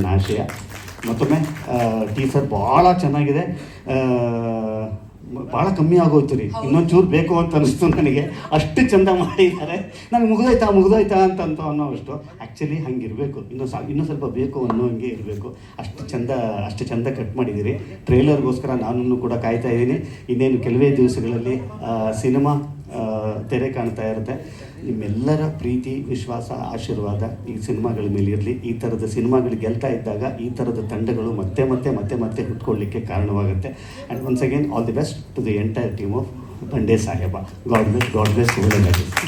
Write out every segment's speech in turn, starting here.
ನನ್ನ ಆಶಯ. ಮತ್ತೊಮ್ಮೆ ಟೀಸರ್ ಭಾಳ ಚೆನ್ನಾಗಿದೆ. ಭಾಳ ಕಮ್ಮಿ ಆಗೋಯ್ತು ರೀ. ಇನ್ನೊಂದು ಚೂರು ಬೇಕು ಅಂತ ಅನಿಸ್ತು ನನಗೆ. ಅಷ್ಟು ಚಂದ ಮಾಡಿದ್ದಾರೆ. ನನಗೆ ಮುಗಿದೋಯ್ತಾ ಮುಗಿದೋಯ್ತಾ ಅಂತ ಅಂತ ಅನ್ನೋ ಅಷ್ಟು. ಆ್ಯಕ್ಚುಲಿ ಹಂಗಿರಬೇಕು. ಇನ್ನೂ ಸಾ ಇನ್ನೂ ಸ್ವಲ್ಪ ಬೇಕು ಅನ್ನೋ ಹಂಗೆ ಇರಬೇಕು. ಅಷ್ಟು ಚಂದ ಅಷ್ಟು ಚಂದ ಕಟ್ ಮಾಡಿದ್ದೀರಿ. ಟ್ರೇಲರ್ಗೋಸ್ಕರ ನಾನು ಕೂಡ ಕಾಯ್ತಾ ಇದ್ದೀನಿ. ಇನ್ನೇನು ಕೆಲವೇ ದಿವಸಗಳಲ್ಲಿ ಸಿನಿಮಾ ತೆರೆ ಕಾಣ್ತಾ ಇರುತ್ತೆ. ನಿಮ್ಮೆಲ್ಲರ ಪ್ರೀತಿ, ವಿಶ್ವಾಸ, ಆಶೀರ್ವಾದ ಈ ಸಿನಿಮಾಗಳ ಮೇಲೆ ಇರಲಿ. ಈ ಥರದ ಸಿನಿಮಾಗಳು ಗೆಲ್ತಾ ಇದ್ದಾಗ ಈ ಥರದ ತಂಡಗಳು ಮತ್ತೆ ಮತ್ತೆ ಮತ್ತೆ ಮತ್ತೆ ಹುಟ್ಕೊಳ್ಳಿಕ್ಕೆ ಕಾರಣವಾಗುತ್ತೆ. And once again all the best to the entire team of Bande Saheb God bless God bless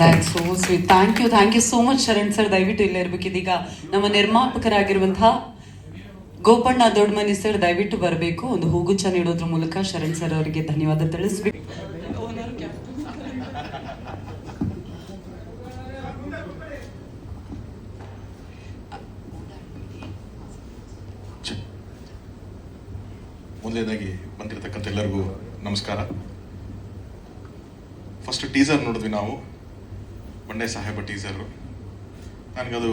that's so sweet thank you thank you so much Sharan sir ದಯವಿಟ್ಟು ಇಲ್ಲೇ ಇರಬೇಕು. ಇದೀಗ ನಮ್ಮ ನಿರ್ಮಾಪಕರಾಗಿರುವಂತಹ ಗೋಪಣ್ಣ ದೊಡ್ಡಮನಿ ಸರ್ ದಯವಿಟ್ಟು ಬರಬೇಕು. ಒಂದು ಹೂಗುಚ್ಛ ನೀಡೋದ್ರ ಮೂಲಕ ಶರಣ್ ಸರ್ ಅವರಿಗೆ ಧನ್ಯವಾದ ತಿಳಿಸ್ಬೇಕು. ಮೊದಲನೇದಾಗಿ ಬಂದಿರತಕ್ಕಂಥ ಎಲ್ಲರಿಗೂ ನಮಸ್ಕಾರ. ಫಸ್ಟ್ ಟೀಸರ್ ನೋಡಿದ್ವಿ ನಾವು. ಬಂಡೆ ಸಾಹೇಬ ಟೀಸರು ನನಗದು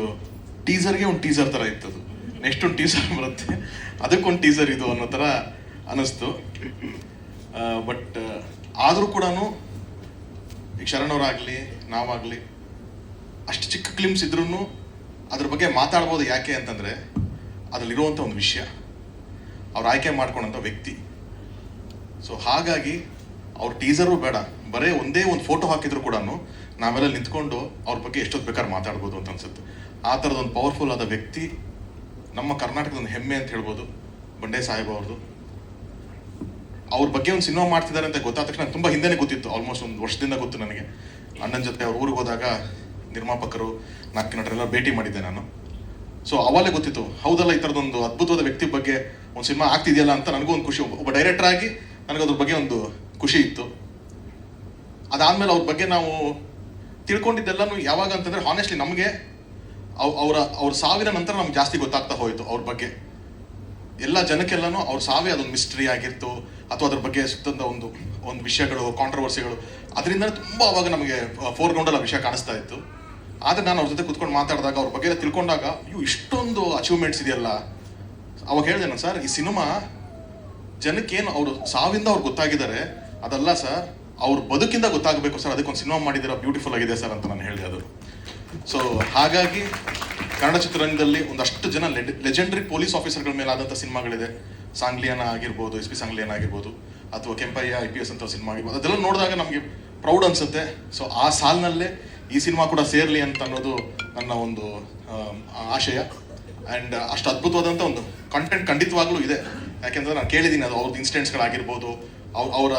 ಟೀಸರ್ಗೆ ಒಂದು ಟೀಸರ್ ಥರ ಅದು ನೆಕ್ಸ್ಟ್ ಒಂದು ಟೀಸರ್ ಬರುತ್ತೆ. ಅದಕ್ಕೊಂದು ಟೀಸರ್ ಇದು ಅನ್ನೋ ಥರ ಅನ್ನಿಸ್ತು ಬಟ್ ಆದರೂ ಕೂಡ ಈಗ ಶರಣವರಾಗಲಿ, ನಾವಾಗಲಿ ಅಷ್ಟು ಚಿಕ್ಕ ಕ್ಲಿಮ್ಸ್ ಇದ್ರೂ ಅದ್ರ ಬಗ್ಗೆ ಮಾತಾಡ್ಬೋದು ಯಾಕೆ ಅಂತಂದರೆ ಅದರಲ್ಲಿರುವಂಥ ಒಂದು ವಿಷಯ. ಅವ್ರು ಆಯ್ಕೆ ಮಾಡ್ಕೊಂಡಂಥ ವ್ಯಕ್ತಿ. ಸೊ ಹಾಗಾಗಿ ಅವ್ರ ಟೀಸರು ಬೇಡ. ಬರೇ ಒಂದೇ ಒಂದು ಫೋಟೋ ಹಾಕಿದ್ರು ಕೂಡ ನಾವೆಲ್ಲ ನಿಂತ್ಕೊಂಡು ಅವ್ರ ಬಗ್ಗೆ ಎಷ್ಟೊತ್ತು ಬೇಕಾದ್ರೆ ಮಾತಾಡ್ಬೋದು ಅಂತ ಅನ್ಸುತ್ತೆ. ಆ ಥರದ ಒಂದು ಪವರ್ಫುಲ್ ಆದ ವ್ಯಕ್ತಿ ನಮ್ಮ ಕರ್ನಾಟಕದ ಒಂದು ಹೆಮ್ಮೆ ಅಂತ ಹೇಳ್ಬೋದು. ಬಂಡೆ ಸಾಹೇಬ್ ಅವ್ರದ್ದು ಅವ್ರ ಬಗ್ಗೆ ಒಂದು ಸಿನಿಮಾ ಮಾಡ್ತಿದ್ದಾರೆ ಅಂತ ಗೊತ್ತಾದ ತಕ್ಷಣ ತುಂಬ ಹಿಂದೆನೇ ಗೊತ್ತಿತ್ತು. ಆಲ್ಮೋಸ್ಟ್ ಒಂದು ವರ್ಷದಿಂದ ಗೊತ್ತು ನನಗೆ. ಅಣ್ಣನ ಜೊತೆ ಅವ್ರ ಊರಿಗೆ ಹೋದಾಗ ನಿರ್ಮಾಪಕರು ನಾಲ್ಕು ನಟರೆಲ್ಲ ಭೇಟಿ ಮಾಡಿದ್ದೆ ನಾನು. ಸೊ ಅವಾಗಲೇ ಗೊತ್ತಿತ್ತು, ಹೌದಲ್ಲ, ಈ ಥರದೊಂದು ಅದ್ಭುತವಾದ ವ್ಯಕ್ತಿ ಬಗ್ಗೆ ಒಂದು ಸಿನಿಮಾ ಆಗ್ತಿದೆಯಲ್ಲ ಅಂತ ನನಗೂ ಒಂದು ಖುಷಿ. ಒಬ್ಬ ಡೈರೆಕ್ಟರ್ ಆಗಿ ನನಗೆ ಅದ್ರ ಬಗ್ಗೆ ಒಂದು ಖುಷಿ ಇತ್ತು. ಅದಾದಮೇಲೆ ಅವ್ರ ಬಗ್ಗೆ ನಾವು ತಿಳ್ಕೊಂಡಿದ್ದೆಲ್ಲನೂ ಯಾವಾಗ ಅಂತಂದ್ರೆ ಹಾನೆಸ್ಟ್ಲಿ ನಮಗೆ ಅವರ, ಅವ್ರ ಸಾವಿನ ನಂತರ ನಮ್ಗೆ ಜಾಸ್ತಿ ಗೊತ್ತಾಗ್ತಾ ಹೋಯಿತು ಅವ್ರ ಬಗ್ಗೆ. ಎಲ್ಲ ಜನಕ್ಕೆಲ್ಲನೂ ಅವ್ರ ಸಾವೇ ಅದೊಂದು ಮಿಸ್ಟ್ರಿ ಆಗಿತ್ತು, ಅಥವಾ ಅದ್ರ ಬಗ್ಗೆ ಸುತ್ತಂತ ಒಂದು ಒಂದು ವಿಷಯಗಳು ಕಾಂಟ್ರವರ್ಸಿಗಳು ಅದರಿಂದ ತುಂಬ ಅವಾಗ ನಮಗೆ ಫೋರ್ಗ್ರೌಂಡಲ್ಲಿ ಆ ವಿಷಯ ಕಾಣಿಸ್ತಾ ಇತ್ತು. ಆದರೆ ನಾನು ಅವ್ರ ಜೊತೆ ಕುತ್ಕೊಂಡು ಮಾತಾಡಿದಾಗ, ಅವ್ರ ಬಗ್ಗೆ ತಿಳ್ಕೊಂಡಾಗ ಇವು ಇಷ್ಟೊಂದು ಅಚೀವ್ಮೆಂಟ್ಸ್ ಇದೆಯಲ್ಲ. ಅವಾಗ ಹೇಳಿದೆ ನಾನು, ಸರ್, ಈ ಸಿನಿಮಾ ಜನಕ್ಕೇನು ಅವರು ಸಾವಿಂದ ಅವ್ರು ಗೊತ್ತಾಗಿದ್ದಾರೆ. ಅದಲ್ಲ, ಸರ್, ಅವ್ರ ಬದುಕಿಂದ ಗೊತ್ತಾಗಬೇಕು, ಸರ್, ಅದಕ್ಕೊಂದು ಸಿನಿಮಾ ಮಾಡಿದಿರ ಬ್ಯೂಟಿಫುಲ್ ಆಗಿದೆ, ಸರ್, ಅಂತ ನಾನು ಹೇಳಿದೆ ಅದು. ಸೊ ಹಾಗಾಗಿ ಕನ್ನಡ ಚಿತ್ರರಂಗದಲ್ಲಿ ಒಂದಷ್ಟು ಜನ ಲೆಜೆಂಡರಿ ಪೊಲೀಸ್ ಆಫೀಸರ್ಗಳ ಮೇಲೆ ಆದಂಥ ಸಿನಿಮಾಗಳಿದೆ. ಸಾಂಗ್ಲಿಯಾನ ಆಗಿರ್ಬೋದು, ಎಸ್ ಪಿ ಸಾಂಗ್ಲಿಯಾನ ಆಗಿರ್ಬೋದು, ಅಥವಾ ಕೆಂಪಯ್ಯ, ಐ ಪಿ ಎಸ್ ಅಂತ ಸಿನಿಮಾ ಆಗಿರ್ಬೋದು, ಅದೆಲ್ಲ ನೋಡಿದಾಗ ನಮಗೆ ಪ್ರೌಡ್ ಅನ್ಸುತ್ತೆ. ಸೊ ಆ ಸಾಲಿನಲ್ಲೇ ಈ ಸಿನಿಮಾ ಕೂಡ ಸೇರಲಿ ಅಂತ ಅನ್ನೋದು ನನ್ನ ಒಂದು ಆಶಯ. ಆ್ಯಂಡ್ ಅಷ್ಟು ಅದ್ಭುತವಾದಂಥ ಒಂದು ಕಂಟೆಂಟ್ ಖಂಡಿತವಾಗ್ಲೂ ಇದೆ. ಯಾಕೆಂದ್ರೆ ನಾನು ಕೇಳಿದ್ದೀನಿ ಅದು ಅವ್ರದ್ದು ಇನ್ಸಿಡೆಂಟ್ಸ್ಗಳಾಗಿರ್ಬೋದು ಅವ್ರ, ಅವರ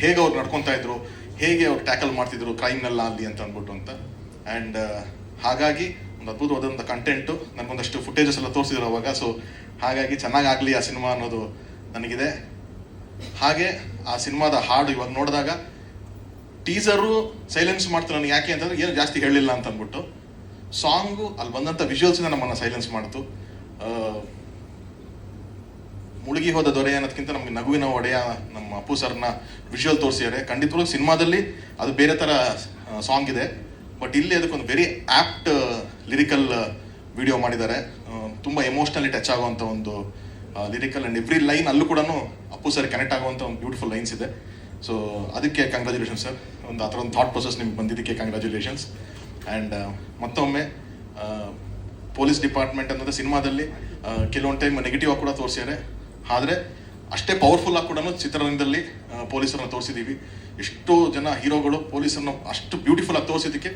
ಹೇಗೆ ಅವ್ರು ನಡ್ಕೊತಾ ಇದ್ರು, ಹೇಗೆ ಅವ್ರು ಟ್ಯಾಕಲ್ ಮಾಡ್ತಿದ್ರು ಕ್ರೈಮ್ನೆಲ್ಲ ಅಲ್ಲಿ ಅಂತ ಅಂದ್ಬಿಟ್ಟು ಅಂತ. ಆ್ಯಂಡ್ ಹಾಗಾಗಿ ಒಂದು ಅದ್ಭುತವಾದಂಥ ಕಂಟೆಂಟು ನನಗೊಂದಷ್ಟು ಫುಟೇಜಸ್ ಎಲ್ಲ ತೋರಿಸಿದ್ರು ಅವಾಗ ಸೊ ಹಾಗಾಗಿ ಚೆನ್ನಾಗಾಗಲಿ ಆ ಸಿನಿಮಾ ಅನ್ನೋದು ನನಗಿದೆ. ಹಾಗೆ ಆ ಸಿನಿಮಾದ ಹಾಡು ಇವಾಗ ನೋಡಿದಾಗ ಟೀಸರು ಸೈಲೆನ್ಸ್ ಮಾಡ್ತಾರೆ ನನಗೆ ಯಾಕೆ ಅಂತಂದ್ರೆ ಏನು ಜಾಸ್ತಿ ಹೇಳಿಲ್ಲ ಅಂತ ಅಂದ್ಬಿಟ್ಟು. ಸಾಂಗು, ಅಲ್ಲಿ ಬಂದಂಥ ವಿಜುವಲ್ಸಿಂದ ನಮ್ಮನ್ನು ಸೈಲೆನ್ಸ್ ಮಾಡ್ತು. ಮುಳುಗಿ ಹೋದ ದೊರೆ ಅನ್ನೋದಕ್ಕಿಂತ ನಮಗೆ ನಗುವಿನ ಒಡೆಯ ನಮ್ಮ ಅಪ್ಪು ಸರ್ನ ವಿಜುವಲ್ ತೋರಿಸಿದ್ದಾರೆ. ಖಂಡಿತವಾಗ್ಲೂ ಸಿನಿಮಾದಲ್ಲಿ ಅದು ಬೇರೆ ಥರ ಸಾಂಗ್ ಇದೆ. ಬಟ್ ಇಲ್ಲಿ ಅದಕ್ಕೊಂದು ವೆರಿ ಆ್ಯಪ್ಟ್ ಲಿರಿಕಲ್ ವಿಡಿಯೋ ಮಾಡಿದ್ದಾರೆ. ತುಂಬ ಎಮೋಷ್ನಲಿ ಟಚ್ ಆಗುವಂಥ ಒಂದು ಲಿರಿಕಲ್ ಆ್ಯಂಡ್ ಎವ್ರಿ ಲೈನ್ ಅಲ್ಲೂ ಕೂಡ ಅಪ್ಪು ಸರ್ ಕನೆಕ್ಟ್ ಆಗುವಂಥ ಒಂದು ಬ್ಯೂಟಿಫುಲ್ ಲೈನ್ಸ್ ಇದೆ. ಸೊ ಅದಕ್ಕೆ ಕಂಗ್ರ್ಯಾಚುಲೇಷನ್ ಸರ್ ಒಂದು ಆ ಥರ ಒಂದು ಥಾಟ್ ಪ್ರೊಸೆಸ್ ನಿಮ್ಗೆ ಬಂದಿದ್ದಕ್ಕೆ ಕಂಗ್ರ್ಯಾಚುಲೇಷನ್ಸ್ ಆ್ಯಂಡ್ ಮತ್ತೊಮ್ಮೆ ಪೊಲೀಸ್ ಡಿಪಾರ್ಟ್ಮೆಂಟ್ ಅನ್ನೋದು ಸಿನಿಮಾದಲ್ಲಿ ಕೆಲವೊಂದು ಟೈಮ್ ನೆಗೆಟಿವ್ ಆಗಿ ಕೂಡ ತೋರಿಸಿದ್ದಾರೆ ಆದರೆ, ಅಷ್ಟೇ ಪವರ್ಫುಲ್ ಆಗಿ ಕೂಡ ಚಿತ್ರರಂಗದಲ್ಲಿ ಪೊಲೀಸರನ್ನು ಪೊಲೀಸರನ್ನ ತೋರಿಸಿದ್ದೀವಿ ಎಷ್ಟೋ ಜನ ಹೀರೋಗಳು ಪೊಲೀಸರನ್ನು ಅಷ್ಟು ಬ್ಯೂಟಿಫುಲ್ ಆಗಿ ತೋರಿಸಿದ್ದಕ್ಕೆ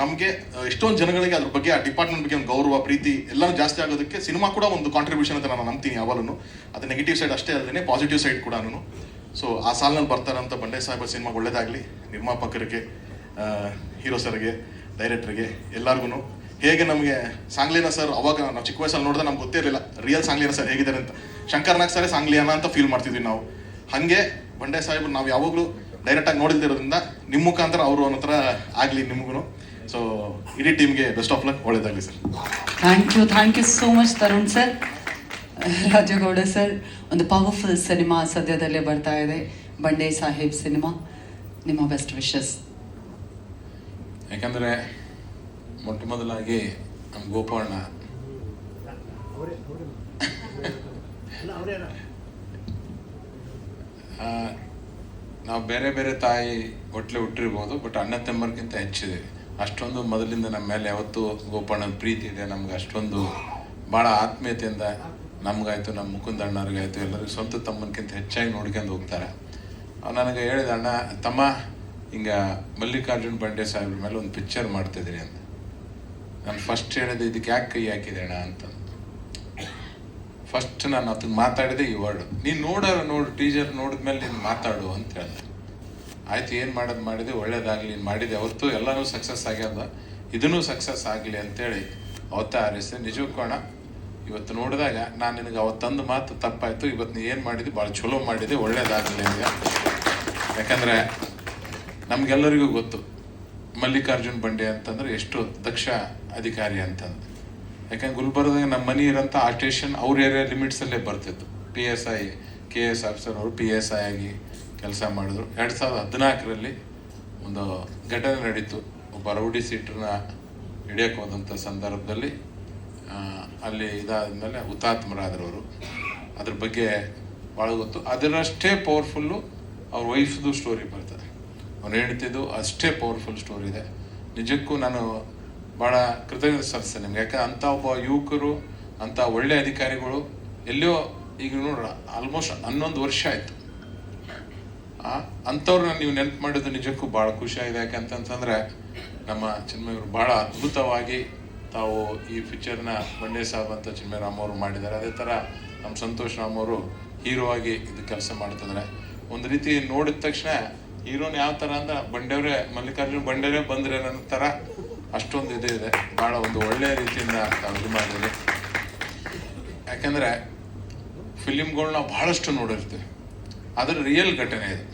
ನಮಗೆ ಎಷ್ಟೊಂದು ಜನಗಳಿಗೆ ಅದ್ರ ಬಗ್ಗೆ, ಆ ಡಿಪಾರ್ಟ್ಮೆಂಟ್ ಬಗ್ಗೆ ಒಂದು ಗೌರವ, ಪ್ರೀತಿ ಎಲ್ಲನೂ ಜಾಸ್ತಿ ಆಗೋದಕ್ಕೆ ಸಿನಿಮಾ ಕೂಡ ಒಂದು ಕಾಂಟ್ರಿಬ್ಯೂಷನ್ ಅಂತ ನಾನು ನಂಬ್ತೀನಿ ಯಾವಾಗಲೂ. ಅದು ನೆಗೆಟಿವ್ ಸೈಡ್ ಅಷ್ಟೇ ಅಲ್ಲದೆ ಪಾಸಿಟಿವ್ ಸೈಡ್ ಕೂಡ ಸೊ ಆ ಸಾಲಿನಲ್ಲಿ ಬರ್ತಾರಂತ ಬಂಡೆ ಸಾಹೇಬ ಸಿನಿಮಾ ಒಳ್ಳೇದಾಗಲಿ, ನಿರ್ಮಾಪಕರಿಗೆ ಹೀರೋ ಸರ್ಗೆ ಡೈರೆಕ್ಟ್ರಿಗೆ ಎಲ್ಲರಿಗೂ ಹೇಗೆ ನಮಗೆ ಸಾಂಗ್ಲಿಯನ ಸರ್ ಅವಾಗ ನಾವು ಚಿಕ್ಕ ವಯಸ್ಸಲ್ಲಿ ನೋಡಿದ್ರೆ ನಮ್ಗೆ ಗೊತ್ತೇ ಇರಲಿಲ್ಲ ರಿಯಲ್ ಸಾಂಗ್ಲಿಯನ ಸರ್ ಹೇಗಿದ್ದಾರೆ ಅಂತ. ಶಂಕರ್ನಾಗ್ ಸರ್ ಸಾಂಗ್ಲಿಯನ ಅಂತ ಫೀಲ್ ಮಾಡ್ತಿದ್ವಿ ನಾವು. ಹಾಗೆ ಬಂಡೆ ಸಾಹೇಬ್ ನಾವು ಯಾವಾಗಲೂ ಡೈರೆಕ್ಟಾಗಿ ನೋಡಿಲ್ದಿರೋದ್ರಿಂದ ನಿಮ್ಮ ಮುಖಾಂತರ ಅವರು ಅನ್ನೋ ಥರ ಆಗಲಿ ನಿಮಗೂ ಸೊ ಇಡೀ ಟೀಮ್ಗೆ ಬೆಸ್ಟ್ ಆಫ್ ಲಕ್ ಒಳ್ಳೇದಾಗಲಿ sir thank you thank you so much Tarun sir Rajagowda sir ಒಂದು ಪವರ್ಫುಲ್ ಸಿನಿಮಾ ಸದ್ಯದಲ್ಲೇ ಬರ್ತಾ ಇದೆ. ಬಂಡೆ ಸಾಹೇಬ್ ಸಿನಿಮಾ ನಿಮ್ಮ ಬೆಸ್ಟ್ ವಿಶಸ್ ಯಾಕಂದರೆ ಮೊಟ್ಟ ಮೊದಲಾಗಿ ನಮ್ಮ ಗೋಪರ್ಣ ಆ, ನಾವು ಬೇರೆ ಬೇರೆ ತಾಯಿ ಹೊಟ್ಲೆ ಹುಟ್ಟಿರ್ಬೋದು ಬಟ್ ಅಣ್ಣ ತಮ್ಮರ್ಗಿಂತ ಹೆಚ್ಚಿದೆ. ಅಷ್ಟೊಂದು ಮೊದಲಿಂದ ನಮ್ಮ ಮೇಲೆ ಯಾವತ್ತೂ ಗೋಪಣ್ಣನ ಪ್ರೀತಿ ಇದೆ. ನಮ್ಗೆ ಅಷ್ಟೊಂದು ಭಾಳ ಆತ್ಮೀಯತೆಯಿಂದ ನಮ್ಗಾಯ್ತು ನಮ್ಮ ಮುಕುಂದ ಅಣ್ಣವ್ರಿಗಾಯ್ತು ಎಲ್ಲರಿಗೂ ಸ್ವಂತ ತಮ್ಮನಕ್ಕಿಂತ ಹೆಚ್ಚಾಗಿ ನೋಡ್ಕೊಂಡು ಹೋಗ್ತಾರೆ. ನನಗೆ ಹೇಳಿದ, ಅಣ್ಣ, ತಮ್ಮ, ಹಿಂಗ ಮಲ್ಲಿಕಾರ್ಜುನ್ ಬಂಡೆ ಸಾಹೇಬ್ರ ಮೇಲೆ ಒಂದು ಪಿಕ್ಚರ್ ಮಾಡ್ತಿದ್ರಿ ಅಂತ ನಾನು ಫಸ್ಟ್ ಹೇಳಿದೆ ಇದಕ್ಕೆ ಯಾಕೆ ಕೈ ಹಾಕಿದೆ ಅಣ್ಣ ಅಂತ ಫಸ್ಟ್ ನಾನು ಅದನ್ನ ಮಾತಾಡಿದೆ ಈ ವರ್ಡ್ ನೀನು ನೋಡೋರು ನೋಡು ಟೀಚರ್ ನೋಡಿದ್ಮೇಲೆ ನೀನು ಮಾತಾಡು ಅಂತ ಹೇಳಿದೆ. ಆಯ್ತು, ಏನು ಮಾಡೋದು ಮಾಡಿದೆ, ಒಳ್ಳೇದಾಗಲಿ, ನೀನು ಮಾಡಿದೆ. ಅವತ್ತು ಎಲ್ಲನೂ ಸಕ್ಸಸ್ ಆಗ್ಯದ. ಇದನ್ನೂ ಸಕ್ಸಸ್ ಆಗಲಿ ಅಂತೇಳಿ ಅವತ್ತ ಆರಿಸಿದೆ. ನಿಜಕ್ಕೂ ಅಣ್ಣ ಇವತ್ತು ನೋಡಿದಾಗ ನಾನು ನಿನಗೆ ಅವತ್ತಂದ ಮಾತು ತಪ್ಪಾಯಿತು. ಇವತ್ತು ನೀ ಏನು ಮಾಡಿದೆ ಭಾಳ ಚಲೋ ಮಾಡಿದೆ ಒಳ್ಳೇದಾಗಲಿ ನಿಮಗೆ ಯಾಕಂದರೆ ನಮಗೆಲ್ಲರಿಗೂ ಗೊತ್ತು, ಮಲ್ಲಿಕಾರ್ಜುನ್ ಬಂಡೆ ಅಂತಂದ್ರೆ ಎಷ್ಟು ದಕ್ಷ ಅಧಿಕಾರಿ ಅಂತಂದು ಯಾಕಂದ್ರೆ ಗುಲ್ಬರ್ಗ ನಮ್ಮ ಮನೆ ಇರೋಂಥ ಆ ಸ್ಟೇಷನ್ ಅವ್ರ ಏರಿಯಾ ಲಿಮಿಟ್ಸಲ್ಲೇ ಬರ್ತಿತ್ತು. P S I K S officer ಅವರು ಪಿ ಎಸ್ ಐ ಆಗಿ ಕೆಲಸ ಮಾಡಿದ್ರು. ಎರಡು ಸಾವಿರದ ಹದಿನಾಲ್ಕರಲ್ಲಿ ಒಂದು ಘಟನೆ ನಡೀತು. ಒಬ್ಬ ರೌಡಿ ಸೀಟ್ರನ್ನ ಹಿಡಿಯಕ್ಕೆ ಹೋದಂಥ ಸಂದರ್ಭದಲ್ಲಿ ಆ, ಇದಾದ ಮೇಲೆ ಹುತಾತ್ಮರಾದರವರು. ಅದ್ರ ಬಗ್ಗೆ ಭಾಳ ಗೊತ್ತು. ಅದರಷ್ಟೇ ಪವರ್ಫುಲ್ಲು ಅವ್ರ ವೈಫ್ದು ಸ್ಟೋರಿ ಬರ್ತದೆ. ಅವ್ನು ಹೇಳ್ತಿದ್ದು ಅಷ್ಟೇ ಪವರ್ಫುಲ್ ಸ್ಟೋರಿ ಇದೆ. ನಿಜಕ್ಕೂ ನಾನು ಭಾಳ ಕೃತಜ್ಞತೆ ಸಲ್ಲಿಸ್ತೇನೆ ನಿಮ್ಗೆ. ಯಾಕಂದ್ರೆ ಅಂಥ ಒಬ್ಬ ಯುವಕರು ಅಂಥ ಒಳ್ಳೆ ಅಧಿಕಾರಿಗಳು ಎಲ್ಲೋ ಈಗ ನೋಡ್ರ ಆಲ್ಮೋಸ್ಟ್ ಹನ್ನೊಂದು ವರ್ಷ ಆಯಿತು. ಅಂಥವ್ರನ್ನ ನೀವು ನೆನಪು ಮಾಡಿದ್ದು ನಿಜಕ್ಕೂ ಭಾಳ ಖುಷಿಯಾಗಿದೆ ಯಾಕೆ ಅಂತಂತಂದರೆ ನಮ್ಮ ಚಿನ್ಮಯವರು ಭಾಳ ಅದ್ಭುತವಾಗಿ ತಾವು ಈ ಪಿಕ್ಚರ್ನ ಬಂಡೆ ಸಾಬ್ ಅಂತ ಚಿನ್ಮಯರಾಮ್ ಅವರು ಮಾಡಿದ್ದಾರೆ. ಅದೇ ಥರ ನಮ್ಮ ಸಂತೋಷ್ ರಾಮ್ ಅವರು ಹೀರೋ ಆಗಿ ಇದು ಕೆಲಸ ಮಾಡ್ತಿದ್ದಾರೆ. ಒಂದು ರೀತಿ ನೋಡಿದ ತಕ್ಷಣ ಹೀರೋನ್ ಯಾವ ಥರ ಅಂದ್ರೆ ಬಂಡೆಯವರೇ ಮಲ್ಲಿಕಾರ್ಜುನ್ ಬಂಡೆಯವರೇ ಬಂದ್ರೆ ನನ್ನ ಥರ ಅಷ್ಟೊಂದು ಇದು ಇದೆ. ಭಾಳ ಒಂದು ಒಳ್ಳೆಯ ರೀತಿಯಿಂದ ತಾವು ಇದು ಮಾಡಿದ್ದೀರಿ. ಯಾಕೆಂದರೆ ಫಿಲಿಮ್ಗಳನ್ನ ಭಾಳಷ್ಟು ನೋಡಿರ್ತೀವಿ. ಅದರ ರಿಯಲ್ ಘಟನೆ ಇದು.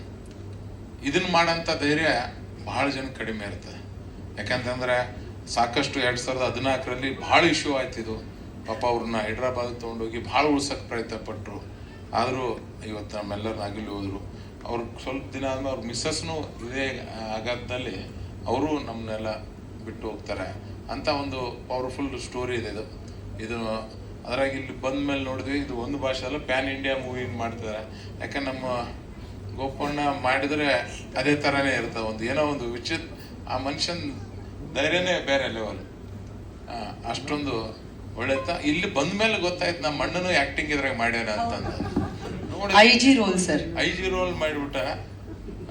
ಇದನ್ನು ಮಾಡೋಂಥ ಧೈರ್ಯ ಭಾಳ ಜನ ಕಡಿಮೆ ಇರ್ತದೆ. ಯಾಕಂತಂದ್ರೆ ಸಾಕಷ್ಟು ಎರಡು ಸಾವಿರದ ಹದಿನಾಲ್ಕರಲ್ಲಿ ಭಾಳ ಇಶ್ಯೂ ಆಯ್ತಿದು ಪಾಪ ಅವ್ರನ್ನ ಹೈದ್ರಾಬಾದ್ ತೊಗೊಂಡೋಗಿ ಭಾಳ ಉಳ್ಸಕ್ಕೆ ಪ್ರಯತ್ನ ಪಟ್ಟರು ಆದರೂ ಇವತ್ತು ನಮ್ಮೆಲ್ಲರನ್ನ ಅಗಲಿ ಹೋದರು. ಅವ್ರು ಸ್ವಲ್ಪ ದಿನ ಆದ್ಮೇಲೆ ಅವ್ರ ಮಿಸ್ಸಸ್ನು ಇದೇ ಆಘಾತದಲ್ಲಿ ಅವರು ನಮ್ಮನ್ನೆಲ್ಲ ಬಿಟ್ಟು ಹೋಗ್ತಾರೆ. ಅಂತ ಒಂದು ಪವರ್ಫುಲ್ ಸ್ಟೋರಿ ಇದೆ ಇದು. ಇದು ಅದ್ರಾಗ ಇಲ್ಲಿ ಬಂದ ಮೇಲೆ ನೋಡಿದ್ವಿ, ಇದು ಒಂದು ಭಾಷೆ ಅಲ್ಲ ಪ್ಯಾನ್ ಇಂಡಿಯಾ ಮೂವಿ ಮಾಡ್ತಿದ್ದಾರೆ ಯಾಕಂದ್ರೆ ನಮ್ಮ ಗೋಪಣ್ಣ ಮಾಡಿದ್ರೆ ಅದೇ ಥರನೇ ಇರ್ತವೆ ಒಂದು. ಏನೋ ಒಂದು ವಿಚಿತ್ ಆ ಮನುಷ್ಯನ ಧೈರ್ಯನೇ ಬೇರೆ ಲೆವೆಲ್ ಅಷ್ಟೊಂದು ಒಳ್ಳೆತ ಇಲ್ಲಿ ಬಂದ ಮೇಲೆ ಗೊತ್ತಾಯ್ತು ನಮ್ಮ ಮಣ್ಣನು ಆಕ್ಟಿಂಗ್ ಇದ್ರಾಗ ಮಾಡ್ಯಾರ ಅಂತಂದು ನೋಡಿ I G role sir I G role ಮಾಡಿಬಿಟ್ಟ.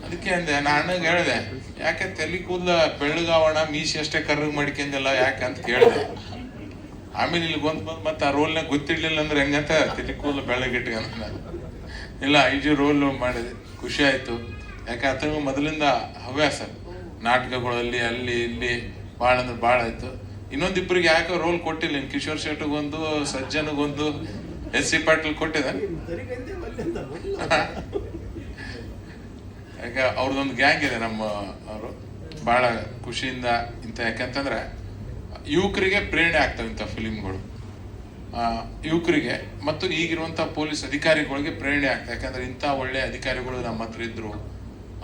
ಅದಕ್ಕೆ ಅಂದೆ ನಾ ಅಣ್ಣಗೆ ಹೇಳಿದೆ ಯಾಕೆ ತಲೆ ಕೂದಲ ಬೆಳ್ಳಗಾವಣ ಮೀಸಿ ಅಷ್ಟೇ ಕರ್ರಗ್ ಮಾಡ್ಕೊಂಡಿಲ್ಲ ಯಾಕೆ? ಅಂತ ಕೇಳಿದೆ. ಆಮೇಲೆ ಇಲ್ಲಿ ಬಂದು ಬಂದು ಮತ್ತೆ ಆ ರೋಲ್ನ ಗೊತ್ತಿರ್ಲಿಲ್ಲ ಅಂದ್ರೆ ಹೆಂಗಂತ ತಲೆ ಕೂದಲು ಅಂತ ಇಲ್ಲ ಐ ಜಿ ರೋಲ್ ಮಾಡಿದೆ. ಖುಷಿ ಆಯ್ತು. ಯಾಕೆ ಆತನಿಗೂ ಮೊದಲಿಂದ ಹವ್ಯಾಸ. ನಾಟಕಗಳಲ್ಲಿ ಅಲ್ಲಿ ಇಲ್ಲಿ ಭಾಳ ಅಂದ್ರೆ ಭಾಳ ಆಯ್ತು. ಇನ್ನೊಂದಿಬ್ಬರಿಗೆ ಯಾಕೆ ರೋಲ್ ಕೊಟ್ಟಿಲ್ಲ. ಕಿಶೋರ್ ಶೆಟ್ಟಿಗೊಂದು, ಸಜ್ಜನಿಗೊಂದು, ಎಸ್ ಸಿ ಪಾಟೀಲ್ ಕೊಟ್ಟಿದೆ ಯಾಕೆ, ಅವ್ರದ್ದೊಂದು ಗ್ಯಾಂಗ್ ಇದೆ ನಮ್ಮ ಅವರು. ಬಹಳ ಖುಷಿಯಿಂದ ಇಂಥ ಯಾಕಂತಂದ್ರೆ ಯುವಕರಿಗೆ ಪ್ರೇರಣೆ ಆಗ್ತವೆ ಇಂಥ ಫಿಲಿಮ್ಗಳು. ಯುವಕರಿಗೆ ಮತ್ತು ಈಗಿರುವಂಥ ಪೊಲೀಸ್ ಅಧಿಕಾರಿಗಳಿಗೆ ಪ್ರೇರಣೆ ಆಗ್ತದೆ. ಯಾಕಂದ್ರೆ ಇಂಥ ಒಳ್ಳೆ ಅಧಿಕಾರಿಗಳು ನಮ್ಮ ಹತ್ರ ಇದ್ರು.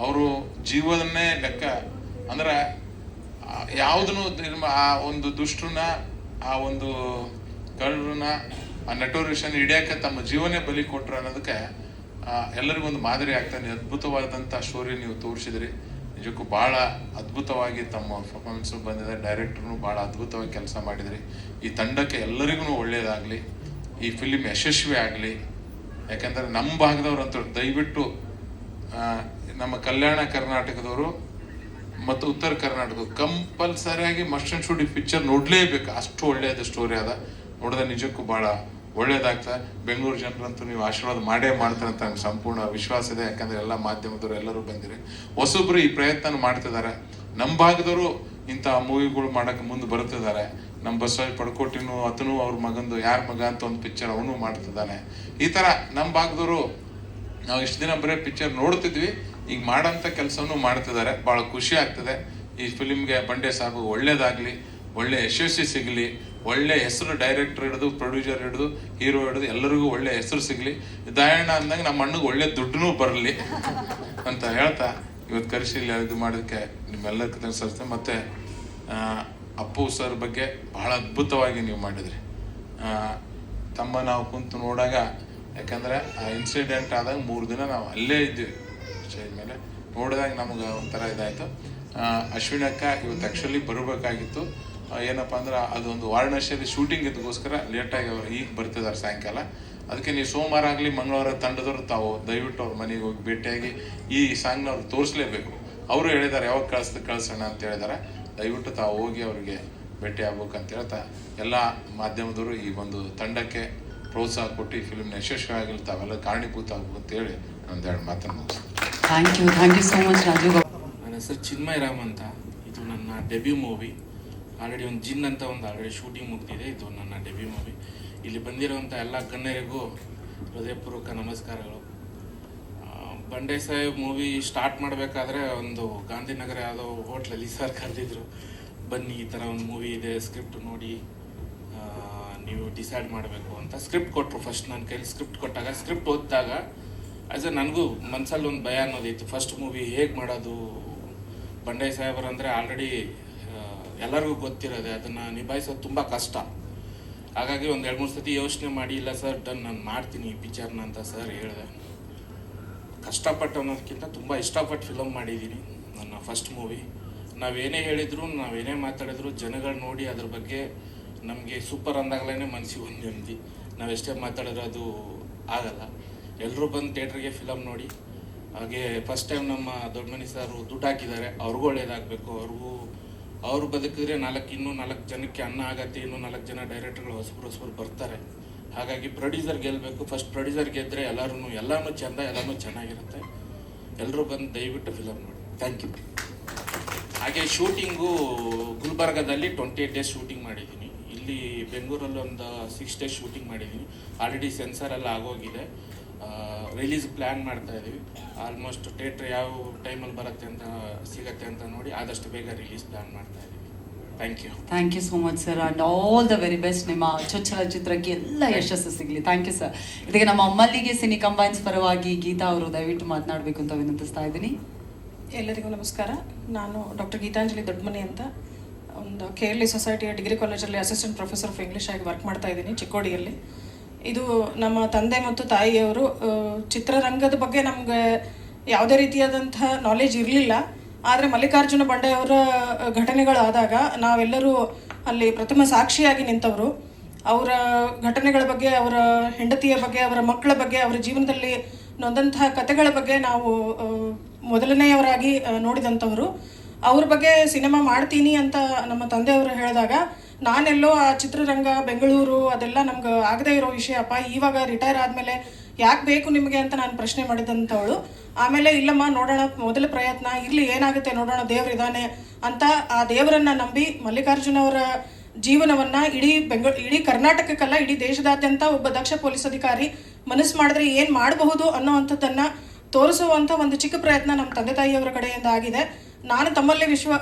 ಅವರು ಜೀವನನ್ನೇ ಲೆಕ್ಕ ಅಂದ್ರೆ ಯಾವುದನ್ನು ಆ ಒಂದು ದುಷ್ಟನ, ಆ ಒಂದು ಕಳ್ಳರನ್ನ, ಆ ನಟೋರಿಷನ್ ಹಿಡಿಯಕ್ಕೆ ತಮ್ಮ ಜೀವನೇ ಬಲಿ ಕೊಟ್ರು ಅನ್ನೋದಕ್ಕೆ ಎಲ್ಲರಿಗೂ ಒಂದು ಮಾದರಿ ಆಗ್ತಾನೆ. ಅದ್ಭುತವಾದಂಥ ಸ್ಟೋರಿ ನೀವು ತೋರಿಸಿದ್ರಿ. ನಿಜಕ್ಕೂ ಭಾಳ ಅದ್ಭುತವಾಗಿ ತಮ್ಮ ಪರ್ಫಾರ್ಮೆನ್ಸ್ ಬಂದಿದೆ. ಡೈರೆಕ್ಟರ್ನು ಭಾಳ ಅದ್ಭುತವಾಗಿ ಕೆಲಸ ಮಾಡಿದ್ರಿ. ಈ ತಂಡಕ್ಕೆ ಎಲ್ಲರಿಗೂ ಒಳ್ಳೆಯದಾಗಲಿ ಈ ಫಿಲಿಮ್ ಯಶಸ್ವಿ ಆಗಲಿ. ಯಾಕಂದ್ರೆ ನಮ್ಮ ಭಾಗದವ್ರಂತೂ ದಯವಿಟ್ಟು ನಮ್ಮ ಕಲ್ಯಾಣ ಕರ್ನಾಟಕದವರು ಮತ್ತು ಉತ್ತರ ಕರ್ನಾಟಕದ ಕಂಪಲ್ಸರಿಯಾಗಿ ಮಸ್ಟ್ ಅಂಡ್ ಶುಡ್ ಈ ಪಿಕ್ಚರ್ ನೋಡಲೇಬೇಕು. ಅಷ್ಟು ಒಳ್ಳೆಯದು ಸ್ಟೋರಿ ಅದ. ನೋಡಿದ್ರೆ ನಿಜಕ್ಕೂ ಭಾಳ ಒಳ್ಳೇದಾಗ್ತಾ ಬೆಂಗಳೂರು ಜನರಂತೂ ನೀವು ಆಶೀರ್ವಾದ ಮಾಡೇ ಮಾಡ್ತಾರೆ ಅಂತ ನಂಗೆ ಸಂಪೂರ್ಣ ವಿಶ್ವಾಸ ಇದೆ. ಯಾಕಂದ್ರೆ ಎಲ್ಲ ಮಾಧ್ಯಮದವರು ಎಲ್ಲರೂ ಬಂದಿರಿ. ಹೊಸೊಬ್ಬರು ಈ ಪ್ರಯತ್ನ ಮಾಡ್ತಿದ್ದಾರೆ. ನಮ್ಮ ಭಾಗದವರು ಇಂಥ ಮೂವಿಗಳು ಮಾಡಕ್ಕೆ ಮುಂದೆ ಬರ್ತಿದ್ದಾರೆ. ನಮ್ಮ ಬಸವರಾಜ್ ಪಡ್ಕೋಟಿನೂ ಅತನು ಅವ್ರ ಮಗಂದು ಯಾರ ಮಗ ಅಂತ ಒಂದು ಪಿಕ್ಚರ್ ಅವನು ಮಾಡ್ತಿದ್ದಾನೆ. ಈ ಥರ ನಮ್ಮ ಭಾಗದವರು ನಾವು ಇಷ್ಟು ದಿನ ಬರೀ ಪಿಕ್ಚರ್ ನೋಡ್ತಿದ್ವಿ. ಈಗ ಮಾಡೋಂಥ ಕೆಲಸವನ್ನು ಮಾಡ್ತಿದ್ದಾರೆ. ಭಾಳ ಖುಷಿ ಆಗ್ತದೆ. ಈ ಫಿಲಿಮ್ಗೆ ಬಂಡೆ ಸಾಬು ಒಳ್ಳೇದಾಗ್ಲಿ, ಒಳ್ಳೆ ಯಶಸ್ವಿ ಸಿಗಲಿ, ಒಳ್ಳೆ ಹೆಸರು ಡೈರೆಕ್ಟರ್ ಹಿಡಿದು, ಪ್ರೊಡ್ಯೂಸರ್ ಹಿಡಿದು, ಹೀರೋ ಹಿಡಿದು ಎಲ್ಲರಿಗೂ ಒಳ್ಳೆ ಹೆಸರು ಸಿಗಲಿ. ದಯಾಣ್ಣ ಅಂದಂಗೆ ನಮ್ಮ ಅಣ್ಣಗೆ ಒಳ್ಳೆ ದುಡ್ಡು ಬರಲಿ ಅಂತ ಹೇಳ್ತಾ ಇವತ್ತು ಕರೆಸಿ ಇಲ್ಲಿ ಇದು ಮಾಡೋದಕ್ಕೆ ನಿಮ್ಮೆಲ್ಲರಿಗೂ ಕೃತಜ್ಞತೆ ಮತ್ತು ಅಪ್ಪು ಸರ್ ಬಗ್ಗೆ ಬಹಳ ಅದ್ಭುತವಾಗಿ ನೀವು ಮಾಡಿದ್ರಿ. ತಮ್ಮ ನಾವು ಕುಂತು ನೋಡಾಗ, ಯಾಕಂದರೆ ಆ ಇನ್ಸಿಡೆಂಟ್ ಆದಾಗ ಮೂರು ದಿನ ನಾವು ಅಲ್ಲೇ ಇದ್ವಿ. ಸ್ಟೇಜ್ ಮೇಲೆ ನೋಡಿದಾಗ ನಮ್ಗೆ ಒಂಥರ ಇದಾಯಿತು. ಅಶ್ವಿನ್ ಅಶ್ವಿನಿ ಅಕ್ಕ ಇವತ್ತು ಆ್ಯಕ್ಚುಲಿ ಬರಬೇಕಾಗಿತ್ತು. ಏನಪ್ಪ ಅಂದ್ರೆ ಅದೊಂದು ವಾರಣಾಸಿಯಲ್ಲಿ ಶೂಟಿಂಗ್ ಇದ್ದಕ್ಕೋಸ್ಕರ ಲೇಟಾಗಿ ಅವ್ರು ಈಗ ಬರ್ತಿದ್ದಾರೆ ಸಾಯಂಕಾಲ. ಅದಕ್ಕೆ ನೀವು ಸೋಮವಾರ ಆಗಲಿ, ಮಂಗಳವಾರ ತಂಡದವರು ತಾವು ದಯವಿಟ್ಟು ಅವ್ರ ಮನೆಗೆ ಹೋಗಿ ಭೇಟಿಯಾಗಿ ಈ ಸಾಂಗ್ನ ಅವ್ರು ತೋರಿಸ್ಲೇಬೇಕು. ಅವರು ಹೇಳಿದ್ದಾರೆ, ಯಾವಾಗ ಕಳಿಸ್ದು ಕಳ್ಸೋಣ ಅಂತ ಹೇಳಿದ್ದಾರೆ. ದಯವಿಟ್ಟು ತಾವು ಹೋಗಿ ಅವರಿಗೆ ಭೇಟಿ ಆಗ್ಬೇಕು ಅಂತ ಹೇಳ್ತಾ, ಎಲ್ಲ ಮಾಧ್ಯಮದವರು ಈ ಒಂದು ತಂಡಕ್ಕೆ ಪ್ರೋತ್ಸಾಹ ಕೊಟ್ಟು ಈ ಫಿಲ್ಮ್ನ ಯಶಸ್ವಿಯಾಗಲಿ ತಾವೆಲ್ಲ ಕಾರಣೀಭೂತ ಆಗ್ಬೇಕು ಅಂತೇಳಿ ಒಂದೆರಡು ಮಾತನ್ನು ಮುಗಿಸ್ತೀನಿ. Thank you thank you so much Raju ಗೌ- ನನ್ನ ಹೆಸರು ಚಿನ್ಮಯ್ ರಾಮ್ ಅಂತ. ಇದು ನನ್ನ ಡೆಬ್ಯೂ ಮೂವಿ ಆಲ್ರೆಡಿ ಒಂದು ಜಿನ್ ಅಂತ ಒಂದು ಆಲ್ರೆಡಿ ಶೂಟಿಂಗ್ ಮುಗ್ದಿದೆ. ಇದು ನನ್ನ ಡೆಬ್ಯೂ ಮೂವಿ ಇಲ್ಲಿ ಬಂದಿರುವಂಥ ಎಲ್ಲ ಗಣ್ಯರಿಗೂ ಹೃದಯಪೂರ್ವಕ ನಮಸ್ಕಾರಗಳು. ಬಂಡೆ ಸಾಹೇಬ್ ಮೂವಿ ಸ್ಟಾರ್ಟ್ ಮಾಡಬೇಕಾದ್ರೆ ಒಂದು ಗಾಂಧಿನಗರ ಯಾವುದೋ ಹೋಟ್ಲಲ್ಲಿ ಸರ್ ಕರೆದಿದ್ರು. ಬನ್ನಿ, ಈ ಥರ ಒಂದು ಮೂವಿ ಇದೆ. ಸ್ಕ್ರಿಪ್ಟ್ ನೋಡಿ ನೀವು ಡಿಸೈಡ್ ಮಾಡಬೇಕು ಅಂತ ಸ್ಕ್ರಿಪ್ಟ್ ಕೊಟ್ಟರು ಫಸ್ಟ್ ನನ್ನ ಕೈಲಿ ಸ್ಕ್ರಿಪ್ಟ್ ಕೊಟ್ಟಾಗ ಸ್ಕ್ರಿಪ್ಟ್ ಓದಿದಾಗ ಆ್ಯಸ್ ಅ ನನಗೂ ಮನ್ಸಲ್ಲಿ ಒಂದು ಭಯ ಅನ್ನೋದಿತ್ತು. ಫಸ್ಟ್ ಮೂವಿ ಹೇಗೆ ಮಾಡೋದು? ಬಂಡಾಯ ಸಾಹೇಬರು ಅಂದರೆ ಆಲ್ರೆಡಿ ಎಲ್ಲರಿಗೂ ಗೊತ್ತಿರೋದೆ. ಅದನ್ನು ನಿಭಾಯಿಸೋದು ತುಂಬ ಕಷ್ಟ. ಹಾಗಾಗಿ ಒಂದು ಎರಡು ಮೂರು ಸತಿ ಯೋಚನೆ ಮಾಡಿ, ಇಲ್ಲ ಸರ್, ಡನ್, ನಾನು ಮಾಡ್ತೀನಿ ಈ ಪಿಕ್ಚರ್ನ ಅಂತ ಸರ್ ಹೇಳಿದೆ. ಕಷ್ಟಪಟ್ಟು ಅನ್ನೋದಕ್ಕಿಂತ ತುಂಬ ಇಷ್ಟಪಟ್ಟು ಫಿಲಮ್ ಮಾಡಿದ್ದೀನಿ ನನ್ನ ಫಸ್ಟ್ ಮೂವಿ ನಾವೇನೇ ಹೇಳಿದ್ರು, ನಾವೇನೇ ಮಾತಾಡಿದ್ರು, ಜನಗಳು ನೋಡಿ ಅದ್ರ ಬಗ್ಗೆ ನಮಗೆ ಸೂಪರ್ ಅಂದಾಗಲೇ ಮನಸ್ಸಿಗೆ ಒಂದು ನೆಮ್ಮದಿ. ನಾವೆಷ್ಟೇ ಮಾತಾಡಿದ್ರು ಅದು ಆಗಲ್ಲ. ಎಲ್ಲರೂ ಬಂದು ಥಿಯೇಟ್ರಿಗೆ ಫಿಲಮ್ ನೋಡಿ. ಹಾಗೆ ಫಸ್ಟ್ ಟೈಮ್ ನಮ್ಮ ದೊಡ್ಡಮನಿ ಸರ್ ದುಡ್ಡು ಹಾಕಿದ್ದಾರೆ. ಅವ್ರಿಗೂ ಒಳ್ಳೇದಾಗಬೇಕು. ಅವ್ರಿಗೂ, ಅವ್ರು ಬದುಕಿದ್ರೆ ನಾಲ್ಕು, ಇನ್ನೂ ನಾಲ್ಕು ಜನಕ್ಕೆ ಅನ್ನ ಆಗತ್ತೆ, ಇನ್ನೂ ನಾಲ್ಕು ಜನ ಡೈರೆಕ್ಟರ್ಗಳು ಹೊಸಬ್ರು ಹೊಸಬ್ರು ಬರ್ತಾರೆ. ಹಾಗಾಗಿ ಪ್ರೊಡ್ಯೂಸರ್ ಗೆಲ್ಲಬೇಕು ಫಸ್ಟ್ ಪ್ರೊಡ್ಯೂಸರ್ ಗೆದ್ದರೆ ಎಲ್ಲರೂ ಎಲ್ಲನೂ ಚೆಂದ, ಎಲ್ಲಾನು ಚೆನ್ನಾಗಿರುತ್ತೆ. ಎಲ್ಲರೂ ಬಂದು ದಯವಿಟ್ಟು ಫಿಲಮ್ ನೋಡಿ. Thank you. ಹಾಗೆ ಶೂಟಿಂಗು ಗುಲ್ಬರ್ಗದಲ್ಲಿ ಟ್ವೆಂಟಿ ಏಟ್ ಡೇಸ್ ಶೂಟಿಂಗ್ ಮಾಡಿದ್ದೀನಿ. ಇಲ್ಲಿ ಬೆಂಗಳೂರಲ್ಲಿ ಒಂದು ಸಿಕ್ಸ್ ಡೇಸ್ ಶೂಟಿಂಗ್ ಮಾಡಿದ್ದೀನಿ. ಆಲ್ರೆಡಿ ಸೆನ್ಸರ್ ಎಲ್ಲ ಆಗೋಗಿದೆ. ರಿಲೀಸ್ ಪ್ಲ್ಯಾನ್ ಮಾಡ್ತಾ ಇದ್ದೀವಿ ಆಲ್ಮೋಸ್ಟ್ ಥಿಯೇಟ್ರ್ ಯಾವ ಟೈಮಲ್ಲಿ ಬರುತ್ತೆ ಅಂತ ಸಿಗತ್ತೆ ಅಂತ ನೋಡಿ ಆದಷ್ಟು ಬೇಗ ರಿಲೀಸ್ ಪ್ಲ್ಯಾನ್ ಮಾಡ್ತಾ ಇದ್ದೀವಿ thank you thank you so much sir and all the very best ನಿಮ್ಮ ಚೊಚ್ಚಲ ಚಿತ್ರಕ್ಕೆ ಎಲ್ಲ ಯಶಸ್ಸು ಸಿಗಲಿ. ಥ್ಯಾಂಕ್ ಯು ಸರ್ ಇದಕ್ಕೆ ನಮ್ಮ ಅಮ್ಮಲ್ಲಿಗೆ ಸಿನಿ ಕಂಬೈನ್ಸ್ ಪರವಾಗಿ ಗೀತಾ ಅವರು ದಯವಿಟ್ಟು ಮಾತನಾಡಬೇಕು ಅಂತ ವಿನಂತಿಸ್ತಾ ಇದ್ದೀನಿ. ಎಲ್ಲರಿಗೂ ನಮಸ್ಕಾರ. ನಾನು ಡಾಕ್ಟರ್ ಗೀತಾಂಜಲಿ ದೊಡ್ಡಮನಿ ಅಂತ ಒಂದು ಕೆ ಎಲ್ ಇ ಸೊಸೈಟಿಯ ಡಿಗ್ರಿ ಕಾಲೇಜಲ್ಲಿ ಅಸಿಸ್ಟೆಂಟ್ ಪ್ರೊಫೆಸರ್ ಆಫ್ ಇಂಗ್ಲೀಷ್ ಆಗಿ ವರ್ಕ್ ಮಾಡ್ತಾ ಇದ್ದೀನಿ ಚಿಕ್ಕೋಡಿಯಲ್ಲಿ. ಇದು ನಮ್ಮ ತಂದೆ ಮತ್ತು ತಾಯಿಯವರು ಚಿತ್ರರಂಗದ ಬಗ್ಗೆ ನಮಗೆ ಯಾವುದೇ ರೀತಿಯಾದಂಥ ನಾಲೆಜ್ ಇರಲಿಲ್ಲ. ಆದರೆ ಮಲ್ಲಿಕಾರ್ಜುನ ಬಂಡೆಯವರ ಘಟನೆಗಳಾದಾಗ ನಾವೆಲ್ಲರೂ ಅಲ್ಲಿ ಪ್ರಥಮ ಸಾಕ್ಷಿಯಾಗಿ ನಿಂತವರು. ಅವರ ಘಟನೆಗಳ ಬಗ್ಗೆ, ಅವರ ಹೆಂಡತಿಯ ಬಗ್ಗೆ, ಅವರ ಮಕ್ಕಳ ಬಗ್ಗೆ, ಅವರ ಜೀವನದಲ್ಲಿ ನೊಂದಂತಹ ಕಥೆಗಳ ಬಗ್ಗೆ ನಾವು ಮೊದಲನೆಯವರಾಗಿ ನೋಡಿದಂಥವರು. ಅವ್ರ ಬಗ್ಗೆ ಸಿನಿಮಾ ಮಾಡ್ತೀನಿ ಅಂತ ನಮ್ಮ ತಂದೆಯವರು ಹೇಳಿದಾಗ ನಾನೆಲ್ಲೋ ಆ ಚಿತ್ರರಂಗ, ಬೆಂಗಳೂರು ಅದೆಲ್ಲ ನಮ್ಗೆ ಆಗದೇ ಇರೋ ವಿಷಯಪ್ಪ ಇವಾಗ ರಿಟೈರ್ ಆದಮೇಲೆ ಯಾಕೆ ಬೇಕು ನಿಮಗೆ ಅಂತ ನಾನು ಪ್ರಶ್ನೆ ಮಾಡಿದಂಥವಳು ಆಮೇಲೆ, ಇಲ್ಲಮ್ಮ, ನೋಡೋಣ, ಮೊದಲ ಪ್ರಯತ್ನ, ಇರಲಿ, ಏನಾಗುತ್ತೆ ನೋಡೋಣ ದೇವರಿದ್ದಾನೆ ಅಂತ ಆ ದೇವರನ್ನ ನಂಬಿ ಮಲ್ಲಿಕಾರ್ಜುನ ಅವರ ಜೀವನವನ್ನ ಇಡೀ ಬೆಂಗಳ ಇಡೀ ಕರ್ನಾಟಕಕ್ಕಲ್ಲ, ಇಡೀ ದೇಶದಾದ್ಯಂತ ಒಬ್ಬ ದಕ್ಷ ಪೊಲೀಸ್ ಅಧಿಕಾರಿ ಮನಸ್ಸು ಮಾಡಿದ್ರೆ ಏನು ಮಾಡಬಹುದು ಅನ್ನೋವಂಥದ್ದನ್ನ ತೋರಿಸುವಂಥ ಒಂದು ಚಿಕ್ಕ ಪ್ರಯತ್ನ ನಮ್ಮ ತಂದೆ ತಾಯಿಯವರ ಕಡೆಯಿಂದ ಆಗಿದೆ. ನಾನು ತಮ್ಮಲ್ಲಿ ವಿಶ್ವ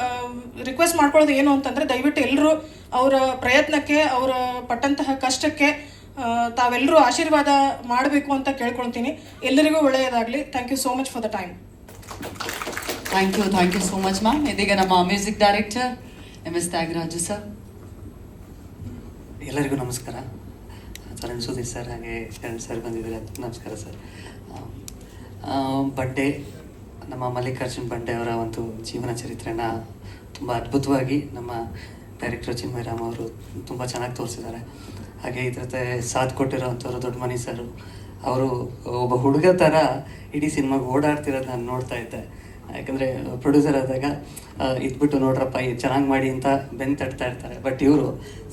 ರಿಕ್ವೆಸ್ಟ್ ಮಾಡ್ಕೊಳ್ಳೋದು ಏನು ಅಂತಂದರೆ ದಯವಿಟ್ಟು ಎಲ್ಲರೂ ಅವರ ಪ್ರಯತ್ನಕ್ಕೆ ಅವರ ಪಟ್ಟಂತಹ ಕಷ್ಟಕ್ಕೆ ತಾವೆಲ್ಲರೂ ಆಶೀರ್ವಾದ ಮಾಡಬೇಕು ಅಂತ ಕೇಳ್ಕೊಳ್ತೀನಿ. ಎಲ್ಲರಿಗೂ ಒಳ್ಳೆಯದಾಗಲಿ. Thank you so much for the time thank you thank you so much ma'am ಇದೀಗ ನಮ್ಮ music director M S Thyagaraju sir ಎಲ್ಲರಿಗೂ ನಮಸ್ಕಾರ. ಚರಣ್ ಸುದೀಪ್ ಸರ್ ಹಾಗೆ ಸರ್ ಬಂದಿದ್ದಾರೆ. ನಮಸ್ಕಾರ ಸರ್ ಬಂಡೆ ನಮ್ಮ ಮಲ್ಲಿಕಾರ್ಜುನ್ ಬಂಡೆ ಅವರ ಒಂದು ಜೀವನ ಚರಿತ್ರೆನ ತುಂಬ ಅದ್ಭುತವಾಗಿ ನಮ್ಮ ಡೈರೆಕ್ಟರ್ ಚಿನ್ಮಯ ರಾಮ್ ಅವರು ತುಂಬ ಚೆನ್ನಾಗಿ ತೋರಿಸಿದ್ದಾರೆ. ಹಾಗೆ ಇದ್ರ ಜೊತೆ ಸಾಥ್ ಕೊಟ್ಟಿರೋವಂಥವ್ರು ದೊಡ್ಡ ಮನಿ ಸರ್, ಅವರು ಒಬ್ಬ ಹುಡುಗ ಥರ ಇಡೀ ಸಿನಿಮಾಗೆ ಓಡಾಡ್ತಿರೋದು ನಾನು ನೋಡ್ತಾ ಇದ್ದೆ. ಯಾಕಂದರೆ ಪ್ರೊಡ್ಯೂಸರ್ ಆದಾಗ ಇದ್ಬಿಟ್ಟು ನೋಡ್ರಪ್ಪ ಇದು ಚೆನ್ನಾಗಿ ಮಾಡಿ ಅಂತ ಬೆನ್ ತಟ್ತಾ ಇರ್ತಾರೆ. ಬಟ್ ಇವರು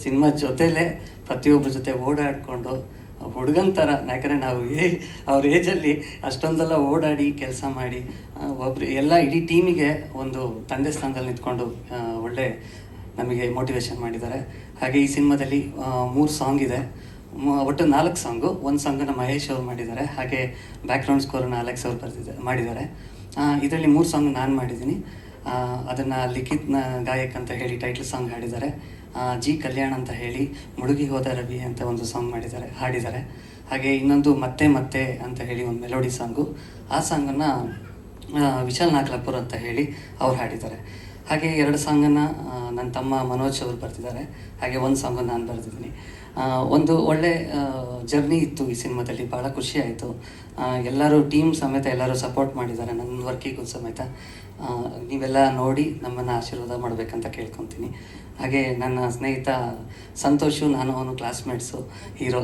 ಸಿನಿಮಾ ಜೊತೆಲೇ ಪ್ರತಿಯೊಬ್ಬರ ಜೊತೆ ಓಡಾಡಿಕೊಂಡು ಹುಡುಗನ ಥರ ಯಾಕಂದರೆ ನಾವು ಏ, ಅವ್ರ ಏಜಲ್ಲಿ ಅಷ್ಟೊಂದೆಲ್ಲ ಓಡಾಡಿ ಕೆಲಸ ಮಾಡಿ ಒಬ್ರು ಎಲ್ಲ ಇಡೀ ಟೀಮಿಗೆ ಒಂದು ತಂದೆ ಸ್ಥಾನದಲ್ಲಿ ನಿಂತ್ಕೊಂಡು ಒಳ್ಳೆ ನಮಗೆ ಮೋಟಿವೇಶನ್ ಮಾಡಿದ್ದಾರೆ. ಹಾಗೆ ಈ ಸಿನಿಮಾದಲ್ಲಿ ಮೂರು ಸಾಂಗ್ ಇದೆ. ಒಟ್ಟು ನಾಲ್ಕು ಸಾಂಗು ಒಂದು ಸಾಂಗನ್ನು ಮಹೇಶ್ ಅವರು ಮಾಡಿದ್ದಾರೆ. ಹಾಗೆ ಬ್ಯಾಕ್ಗ್ರೌಂಡ್ ಸ್ಕೋರನ್ನು ಅಲೆಕ್ಸ್ ಅವರು ಬರ್ತಿದ್ದೆ ಮಾಡಿದ್ದಾರೆ. ಇದರಲ್ಲಿ ಮೂರು ಸಾಂಗ್ ನಾನು ಮಾಡಿದ್ದೀನಿ. ಅದನ್ನು ಲಿಖಿತ್ನ ಗಾಯಕ್ ಅಂತ ಹೇಳಿ ಟೈಟ್ಲ್ ಸಾಂಗ್ ಹಾಡಿದ್ದಾರೆ. ಜಿ ಕಲ್ಯಾಣ್ ಅಂತ ಹೇಳಿ ಮುಳುಗಿ ಹೋದ ರವಿ ಅಂತ ಒಂದು ಸಾಂಗ್ ಮಾಡಿದ್ದಾರೆ, ಹಾಡಿದ್ದಾರೆ. ಹಾಗೆ ಇನ್ನೊಂದು ಮತ್ತೆ ಮತ್ತೆ ಅಂತ ಹೇಳಿ ಒಂದು ಮೆಲೋಡಿ ಸಾಂಗು ಆ ಸಾಂಗನ್ನು ವಿಶಾಲ್ ನಾಗ್ಲಾಪುರ್ ಅಂತ ಹೇಳಿ ಅವ್ರು ಹಾಡಿದ್ದಾರೆ. ಹಾಗೆ ಎರಡು ಸಾಂಗನ್ನು ನನ್ನ ತಮ್ಮ ಮನೋಜ್ ಅವರು ಬರ್ತಿದ್ದಾರೆ. ಹಾಗೆ ಒಂದು ಸಾಂಗನ್ನು ನಾನು ಬರೆದಿದ್ದೀನಿ. ಒಂದು ಒಳ್ಳೆ ಜರ್ನಿ ಇತ್ತು ಈ ಸಿನಿಮಾದಲ್ಲಿ ಭಾಳ ಆಯಿತು. ಎಲ್ಲರೂ ಟೀಮ್ ಸಮೇತ ಎಲ್ಲರೂ ಸಪೋರ್ಟ್ ಮಾಡಿದ್ದಾರೆ ನನ್ನ ವರ್ಕಿಗೂ ಸಮೇತ. ನೀವೆಲ್ಲ ನೋಡಿ ನಮ್ಮನ್ನು ಆಶೀರ್ವಾದ ಮಾಡಬೇಕಂತ ಕೇಳ್ಕೊತೀನಿ. ಹಾಗೆ ನನ್ನ ಸ್ನೇಹಿತ ಸಂತೋಷು ನಾನು ಅವನು ಕ್ಲಾಸ್ಮೇಟ್ಸು ಹೀರೋ.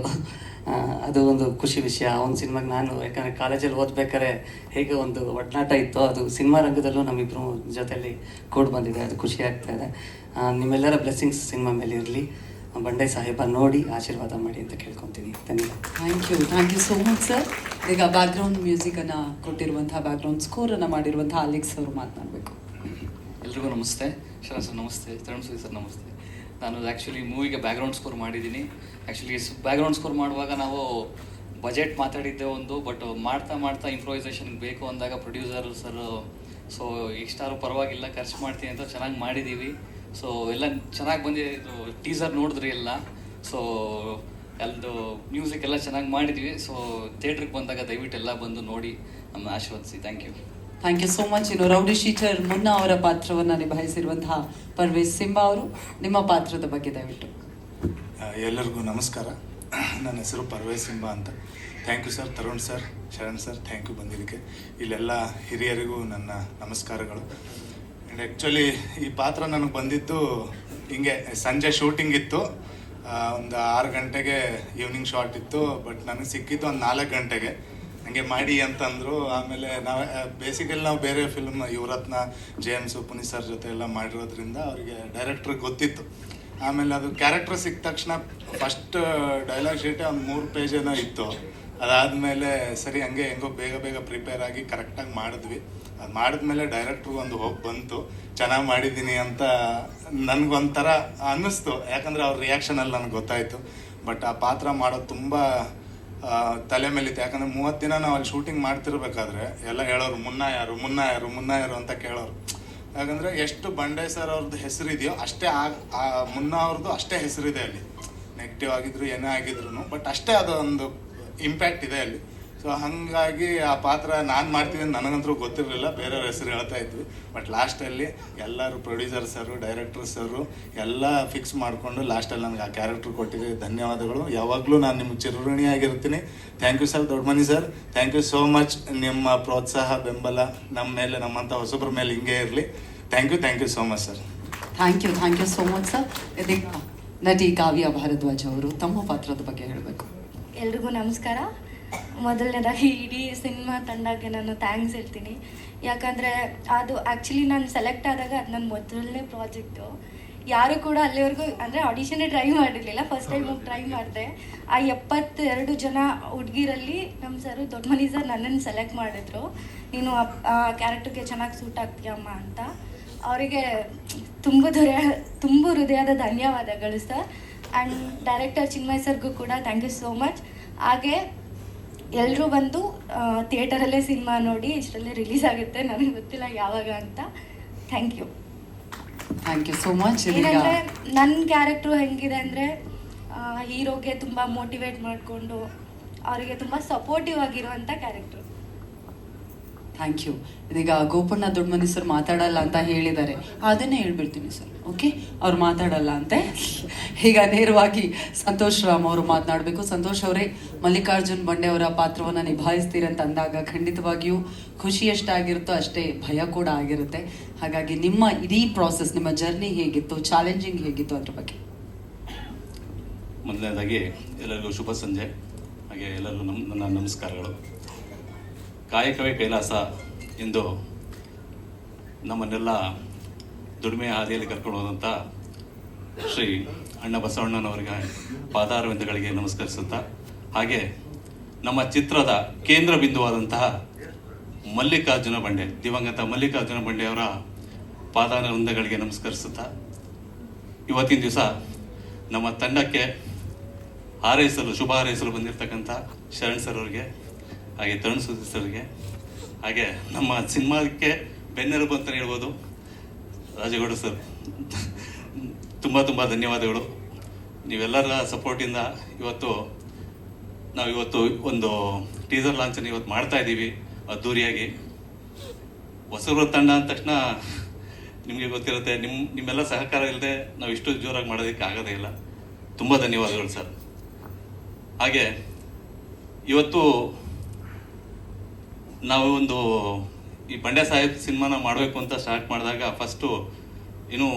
ಅದು ಒಂದು ಖುಷಿ ವಿಷಯ. ಅವನ ಸಿನಿಮಾಗೆ ನಾನು ಯಾಕಂದರೆ ಕಾಲೇಜಲ್ಲಿ ಓದ್ಬೇಕಾದ್ರೆ ಹೇಗೆ ಒಂದು ಒಡನಾಟ ಇತ್ತು. ಅದು ಸಿನಿಮಾ ರಂಗದಲ್ಲೂ ನಮ್ಮಿಬ್ಬರು ಜೊತೆಯಲ್ಲಿ ಕೂಡಿ ಬಂದಿದೆ. ಅದು ಖುಷಿ ಆಗ್ತಾ ಇದೆ. ನಿಮ್ಮೆಲ್ಲರ ಬ್ಲೆಸ್ಸಿಂಗ್ಸ್ ಸಿನಿಮಾ ಮೇಲೆ ಇರಲಿ. ಬಂಡೆ ಸಾಹೇಬ ನೋಡಿ ಆಶೀರ್ವಾದ ಮಾಡಿ ಅಂತ ಕೇಳ್ಕೊತೀನಿ. ಧನ್ಯವಾದ. Thank you thank you so much sir ಈಗ ಬ್ಯಾಕ್ಗ್ರೌಂಡ್ ಮ್ಯೂಸಿಕನ್ನು ಕೊಟ್ಟಿರುವಂಥ ಬ್ಯಾಕ್ಗ್ರೌಂಡ್ ಸ್ಕೋರನ್ನು ಮಾಡಿರುವಂಥ ಅಲೆಕ್ಸ್ ಅವರು ಮಾತನಾಡಬೇಕು. ಎಲ್ರಿಗೂ ನಮಸ್ತೆ. ಶರಣ ಸರ್ ನಮಸ್ತೆ. ತರುಣ್ ಸುದಿ ಸರ್, ನಮಸ್ತೆ. ನಾನು ಆ್ಯಕ್ಚುಲಿ ಮೂವಿಗೆ ಬ್ಯಾಕ್ಗ್ರೌಂಡ್ ಸ್ಕೋರ್ ಮಾಡಿದ್ದೀನಿ. ಆ್ಯಕ್ಚುಲಿ ಬ್ಯಾಕ್ಗ್ರೌಂಡ್ ಸ್ಕೋರ್ ಮಾಡುವಾಗ ನಾವು ಬಜೆಟ್ ಮಾತಾಡಿದ್ದೆ ಒಂದು ಬಟ್ ಮಾಡ್ತಾ ಮಾಡ್ತಾ ಇಂಪ್ರೊವೈಸೇಷನ್ ಬೇಕು ಅಂದಾಗ ಪ್ರೊಡ್ಯೂಸರ್ ಸರ್ ಸೊ ಇಷ್ಟಾದ್ರೂ ಪರವಾಗಿಲ್ಲ, ಖರ್ಚು ಮಾಡ್ತೀನಿ ಅಂತ ಚೆನ್ನಾಗಿ ಮಾಡಿದ್ದೀವಿ ಸೊ ಎಲ್ಲ ಚೆನ್ನಾಗಿ ಬಂದಿದೆ. ಇದು ಟೀಸರ್ ನೋಡಿದ್ರಿ ಎಲ್ಲ. ಸೊ ಎಲ್ಲದು ಮ್ಯೂಸಿಕ್ ಎಲ್ಲ ಚೆನ್ನಾಗಿ ಮಾಡಿದ್ವಿ. ಸೊ ಥಿಯೇಟ್ರಿಗೆ ಬಂದಾಗ ದಯವಿಟ್ಟು ಎಲ್ಲ ಬಂದು ನೋಡಿ. ನಮ್ಮ ಆಶೀರ್ವದಿಸಿ. Thank you thank you so much ಇನ್ನು ರೌಡಿ ಶೀಟರ್ ಮುನ್ನ ಅವರ ಪಾತ್ರವನ್ನು ನಿಭಾಯಿಸಿರುವಂತಹ ಪರ್ವೇಶ್ ಸಿಂಬಾ ಅವರು, ನಿಮ್ಮ ಪಾತ್ರದ ಬಗ್ಗೆ ದಯವಿಟ್ಟು. ಎಲ್ಲರಿಗೂ ನಮಸ್ಕಾರ. ನನ್ನ ಹೆಸರು ಪರ್ವೇಶ್ ಸಿಂಬ ಅಂತ. Thank you sir Tarun sir Sharan sir thank you ಬಂದಿದ್ದಕ್ಕೆ. ಇಲ್ಲೆಲ್ಲ ಹಿರಿಯರಿಗೂ ನನ್ನ ನಮಸ್ಕಾರಗಳು. ಆ್ಯಂಡ್ ಆ್ಯಕ್ಚುಲಿ ಈ ಪಾತ್ರ ನನಗೆ ಬಂದಿದ್ದು ಹಿಂಗೆ ಸಂಜೆ ಶೂಟಿಂಗ್ ಇತ್ತು. ಒಂದು ಆರು ಗಂಟೆಗೆ ಈವ್ನಿಂಗ್ ಶಾರ್ಟ್ ಇತ್ತು ಬಟ್ ನನಗೆ ಸಿಕ್ಕಿದ್ದು ಒಂದು ನಾಲ್ಕು ಗಂಟೆಗೆ. ಹಂಗೆ ಮಾಡಿ ಅಂತಂದರು, ಆಮೇಲೆ ನಾವು ಬೇಸಿಕಲಿ ನಾವು ಬೇರೆ film Yuvarathna, James, Puneeth sir ಜೊತೆ ಎಲ್ಲ ಮಾಡಿರೋದ್ರಿಂದ ಅವರಿಗೆ ಡೈರೆಕ್ಟ್ರಿಗೆ ಗೊತ್ತಿತ್ತು. ಆಮೇಲೆ ಅದು ಕ್ಯಾರೆಕ್ಟರ್ ಸಿಕ್ಕ ತಕ್ಷಣ ಫಸ್ಟ್ ಡೈಲಾಗ್ ಶೀಟೇ ಒಂದು ಮೂರು ಪೇಜ್ ಏನೋ ಇತ್ತು. ಅದಾದಮೇಲೆ ಸರಿ, ಹಂಗೆ ಹೆಂಗೋ ಬೇಗ ಬೇಗ ಪ್ರಿಪೇರ್ ಆಗಿ ಕರೆಕ್ಟಾಗಿ ಮಾಡಿದ್ವಿ. ಅದು ಮಾಡಿದ್ಮೇಲೆ ಡೈರೆಕ್ಟ್ರಿಗೆ ಒಂದು ಹೋಗಿ ಬಂತು. ಚೆನ್ನಾಗಿ ಮಾಡಿದ್ದೀನಿ ಅಂತ ನನಗೊಂಥರ ಅನ್ನಿಸ್ತು. ಯಾಕಂದರೆ ಅವ್ರ ರಿಯಾಕ್ಷನಲ್ಲಿ ನನಗೆ ಗೊತ್ತಾಯಿತು. ಬಟ್ ಆ ಪಾತ್ರ ಮಾಡೋದು ತುಂಬ ತಲೆ ಮೇಲಿತ್ತು. ಯಾಕಂದ್ರೆ ಮೂವತ್ತು ದಿನ ನಾವು ಅಲ್ಲಿ ಶೂಟಿಂಗ್ ಮಾಡ್ತಿರ್ಬೇಕಾದ್ರೆ ಎಲ್ಲ ಹೇಳೋರು ಮುನ್ನ ಯಾರು ಮುನ್ನ ಯಾರು ಮುನ್ನ ಯಾರು ಅಂತ ಕೇಳೋರು. ಯಾಕಂದ್ರೆ ಎಷ್ಟು ಬಂಡೆ ಸರ್ ಅವ್ರದ್ದು ಹೆಸರಿದೆಯೋ ಅಷ್ಟೇ ಆ ಮುನ್ನ ಅವ್ರದ್ದು ಅಷ್ಟೇ ಹೆಸರಿದೆ ಅಲ್ಲಿ. ನೆಗೆಟಿವ್ ಆಗಿದ್ರು, ಏನೇ ಆಗಿದ್ರು ಬಟ್ ಅಷ್ಟೇ ಅದು ಒಂದು ಇಂಪ್ಯಾಕ್ಟ್ ಇದೆ ಅಲ್ಲಿ. ಸೊ ಹಾಗಾಗಿ ಆ ಪಾತ್ರ ನಾನು ಮಾಡ್ತೀನಿ ಅಂತ ನನಗಂತೂ ಗೊತ್ತಿರಲಿಲ್ಲ. ಬೇರೆಯವ್ರ ಹೆಸರು ಹೇಳ್ತಾ ಇದ್ವಿ. ಬಟ್ ಲಾಸ್ಟಲ್ಲಿ ಎಲ್ಲರೂ ಪ್ರೊಡ್ಯೂಸರ್ ಸರು ಡೈರೆಕ್ಟರ್ ಸರು ಎಲ್ಲ ಫಿಕ್ಸ್ ಮಾಡಿಕೊಂಡು ಲಾಸ್ಟಲ್ಲಿ ನನಗೆ ಆ ಕ್ಯಾರೆಕ್ಟರ್ ಕೊಟ್ಟಿದ್ದೀವಿ ಧನ್ಯವಾದಗಳು. ಯಾವಾಗಲೂ ನಾನು ನಿಮ್ಗೆ ಚಿರಋಣಿಯಾಗಿರ್ತೀನಿ. Thank you sir Doddamani sir thank you so much ನಿಮ್ಮ ಪ್ರೋತ್ಸಾಹ ಬೆಂಬಲ ನಮ್ಮ ಮೇಲೆ ನಮ್ಮಂಥ ಹೊಸಬ್ರ ಮೇಲೆ ಹಿಂಗೆ ಇರಲಿ. Thank you thank you so much sir thank you thank you so much sir ಇದೀಗ ನಟಿ ಕಾವ್ಯ ಭಾರದ್ವಾಜ್ ಅವರು ತಮ್ಮ ಪಾತ್ರದ ಬಗ್ಗೆ ಹೇಳಬೇಕು. ಎಲ್ರಿಗೂ ನಮಸ್ಕಾರ. ಮೊದಲನೇದಾಗಿ ಇಡೀ ಸಿನಿಮಾ ತಂಡಕ್ಕೆ ನಾನು ಥ್ಯಾಂಕ್ಸ್ ಹೇಳ್ತೀನಿ. ಯಾಕಂದರೆ ಅದು ಆ್ಯಕ್ಚುಲಿ ನಾನು ಸೆಲೆಕ್ಟ್ ಆದಾಗ ಅದು ನನ್ನ ಮೊದಲನೇ ಪ್ರಾಜೆಕ್ಟು ಯಾರು ಕೂಡ ಅಲ್ಲಿವರೆಗೂ ಅಂದರೆ ಆಡಿಷನೇ ಟ್ರೈ ಮಾಡಿರಲಿಲ್ಲ. ಫಸ್ಟ್ ಟೈಮ್ ಹೋಗಿ ಟ್ರೈ ಮಾಡಿದೆ. ಆ ಎಪ್ಪತ್ತೆರಡು ಜನ ಹುಡುಗಿರಲ್ಲಿ ನಮ್ಮ ಸರು ದೊಡ್ಡಮನಿ ಸರ್ ನನ್ನನ್ನು ಸೆಲೆಕ್ಟ್ ಮಾಡಿದ್ರು. ನೀನು ಆ- ಆ ಕ್ಯಾರೆಕ್ಟರ್ಗೆ ಚೆನ್ನಾಗಿ ಸೂಟ್ ಆಗ್ತೀಯಮ್ಮ ಅಂತ. ಅವರಿಗೆ ತುಂಬ ಹೃದಯ ತುಂಬ ಹೃದಯದ ಧನ್ಯವಾದಗಳು ಸರ್ ಆ್ಯಂಡ್ ಡೈರೆಕ್ಟರ್ ಚಿನ್ಮಯ್ ಸರ್ಗೂ ಕೂಡ ಥ್ಯಾಂಕ್ ಯು ಸೋ ಮಚ್ ಹಾಗೆ ಎಲ್ಲರೂ ಬಂದು ಥಿಯೇಟರಲ್ಲೇ ಸಿನಿಮಾ ನೋಡಿ ಇಷ್ಟರಲ್ಲೇ ರಿಲೀಸ್ ಆಗುತ್ತೆ. ನನಗೆ ಗೊತ್ತಿಲ್ಲ ಯಾವಾಗ ಅಂತ. Thank you. Thank you so much ಏನಂದರೆ ನನ್ನ ಕ್ಯಾರೆಕ್ಟ್ರು ಹೆಂಗಿದೆ ಅಂದರೆ ಹೀರೋಗೆ ತುಂಬ ಮೋಟಿವೇಟ್ ಮಾಡಿಕೊಂಡು ಅವರಿಗೆ ತುಂಬ ಸಪೋರ್ಟಿವ್ ಆಗಿರುವಂಥ ಕ್ಯಾರೆಕ್ಟ್ರು. ಥ್ಯಾಂಕ್ ಯು ಇದೀಗ ಗೋಪಣ್ಣ ದೊಡ್ಡಮನಿ ಸರ್ ಮಾತಾಡಲ್ಲ ಅಂತ ಹೇಳಿದ್ದಾರೆ. ಅದನ್ನೇ ಹೇಳ್ಬಿಡ್ತೀನಿ ಸರ್ ಓಕೆ ಅವ್ರು ಮಾತಾಡಲ್ಲ ಅಂತೆ ಈಗ ನೇರವಾಗಿ ಸಂತೋಷ್ ರಾಮ್ ಅವರು ಮಾತನಾಡಬೇಕು. ಸಂತೋಷ್ ಅವರೇ, ಮಲ್ಲಿಕಾರ್ಜುನ್ ಬಂಡೆ ಅವರ ಪಾತ್ರವನ್ನು ನಿಭಾಯಿಸ್ತೀರಂತ ಅಂದಾಗ ಖಂಡಿತವಾಗಿಯೂ ಖುಷಿ ಎಷ್ಟಾಗಿರುತ್ತೋ ಅಷ್ಟೇ ಭಯ ಕೂಡ ಆಗಿರುತ್ತೆ. ಹಾಗಾಗಿ ನಿಮ್ಮ ಇಡೀ ಪ್ರಾಸೆಸ್ ನಿಮ್ಮ ಜರ್ನಿ ಹೇಗಿತ್ತು ಚಾಲೆಂಜಿಂಗ್ ಹೇಗಿತ್ತು ಅದ್ರ ಬಗ್ಗೆ? ಮೊದಲನೇದಾಗಿ ಎಲ್ಲರಿಗೂ ಶುಭ ಸಂಜೆ. ಹಾಗೆ ಎಲ್ಲರಿಗೂ ನಮ್, ನನ್ನ ನಮಸ್ಕಾರಗಳು. ಕಾಯಕವೇ ಕೈಲಾಸ ಎಂದು ನಮ್ಮನ್ನೆಲ್ಲ ದುಡಿಮೆಯ ಹಾದಿಯಲ್ಲಿ ಕರ್ಕೊಂಡು ಹೋದಂಥ ಶ್ರೀ ಅಣ್ಣ ಬಸವಣ್ಣನವರಿಗೆ ಪಾದಾರವಿಂದಗಳಿಗೆ ನಮಸ್ಕರಿಸುತ್ತಾ. ಹಾಗೆ ನಮ್ಮ ಚಿತ್ರದ ಕೇಂದ್ರ ಬಿಂದುವಾದಂತಹ ಮಲ್ಲಿಕಾರ್ಜುನ ಬಂಡೆ, ದಿವಂಗತ ಮಲ್ಲಿಕಾರ್ಜುನ ಬಂಡೆಯವರ ಪಾದಾರವಿಂದಗಳಿಗೆ ನಮಸ್ಕರಿಸುತ್ತಾ. ಇವತ್ತಿನ ದಿವಸ ನಮ್ಮ ತಂಡಕ್ಕೆ ಹಾರೈಸಲು, ಶುಭ ಹಾರೈಸಲು ಬಂದಿರತಕ್ಕಂಥ ಶರಣ್ ಸರ್ ಅವರಿಗೆ ಹಾಗೆ ತರುಣ್ ಸುಧೀರ್ ಸರ್ಗೆ ಹಾಗೆ ನಮ್ಮ ಸಿನಿಮಾಕ್ಕೆ ಬೆನ್ನೆಲುಬು ಅಂತ ಹೇಳ್ಬೋದು. ರಾಜಗೌಡ ಸರ್, ತುಂಬ ತುಂಬ ಧನ್ಯವಾದಗಳು. ನೀವೆಲ್ಲರ ಸಪೋರ್ಟಿಂದ ಇವತ್ತು ನಾವು ಇವತ್ತು ಒಂದು ಟೀಸರ್ ಲಾಂಚನ್ನು ಇವತ್ತು ಮಾಡ್ತಾ ಇದ್ದೀವಿ, ಅದ್ದೂರಿಯಾಗಿ. ಹೊಸಬ್ರ ತಂಡ ಅಂದ ತಕ್ಷಣ ನಿಮಗೆ ಗೊತ್ತಿರುತ್ತೆ ನಿಮ್ಮ ನಿಮ್ಮೆಲ್ಲ ಸಹಕಾರ ಇಲ್ಲದೆ ನಾವು ಇಷ್ಟು ಜೋರಾಗಿ ಮಾಡೋದಕ್ಕೆ ಆಗೋದೇ ಇಲ್ಲ. ತುಂಬ ಧನ್ಯವಾದಗಳು ಸರ್. ಹಾಗೆ ಇವತ್ತು ನಾವು ಒಂದು ಈ ಬಂಡೆ ಸಾಹೇಬ್ ಸಿನಿಮಾನ ಮಾಡಬೇಕು ಅಂತ ಸ್ಟಾರ್ಟ್ ಮಾಡಿದಾಗ ಫಸ್ಟು ಇನ್ನು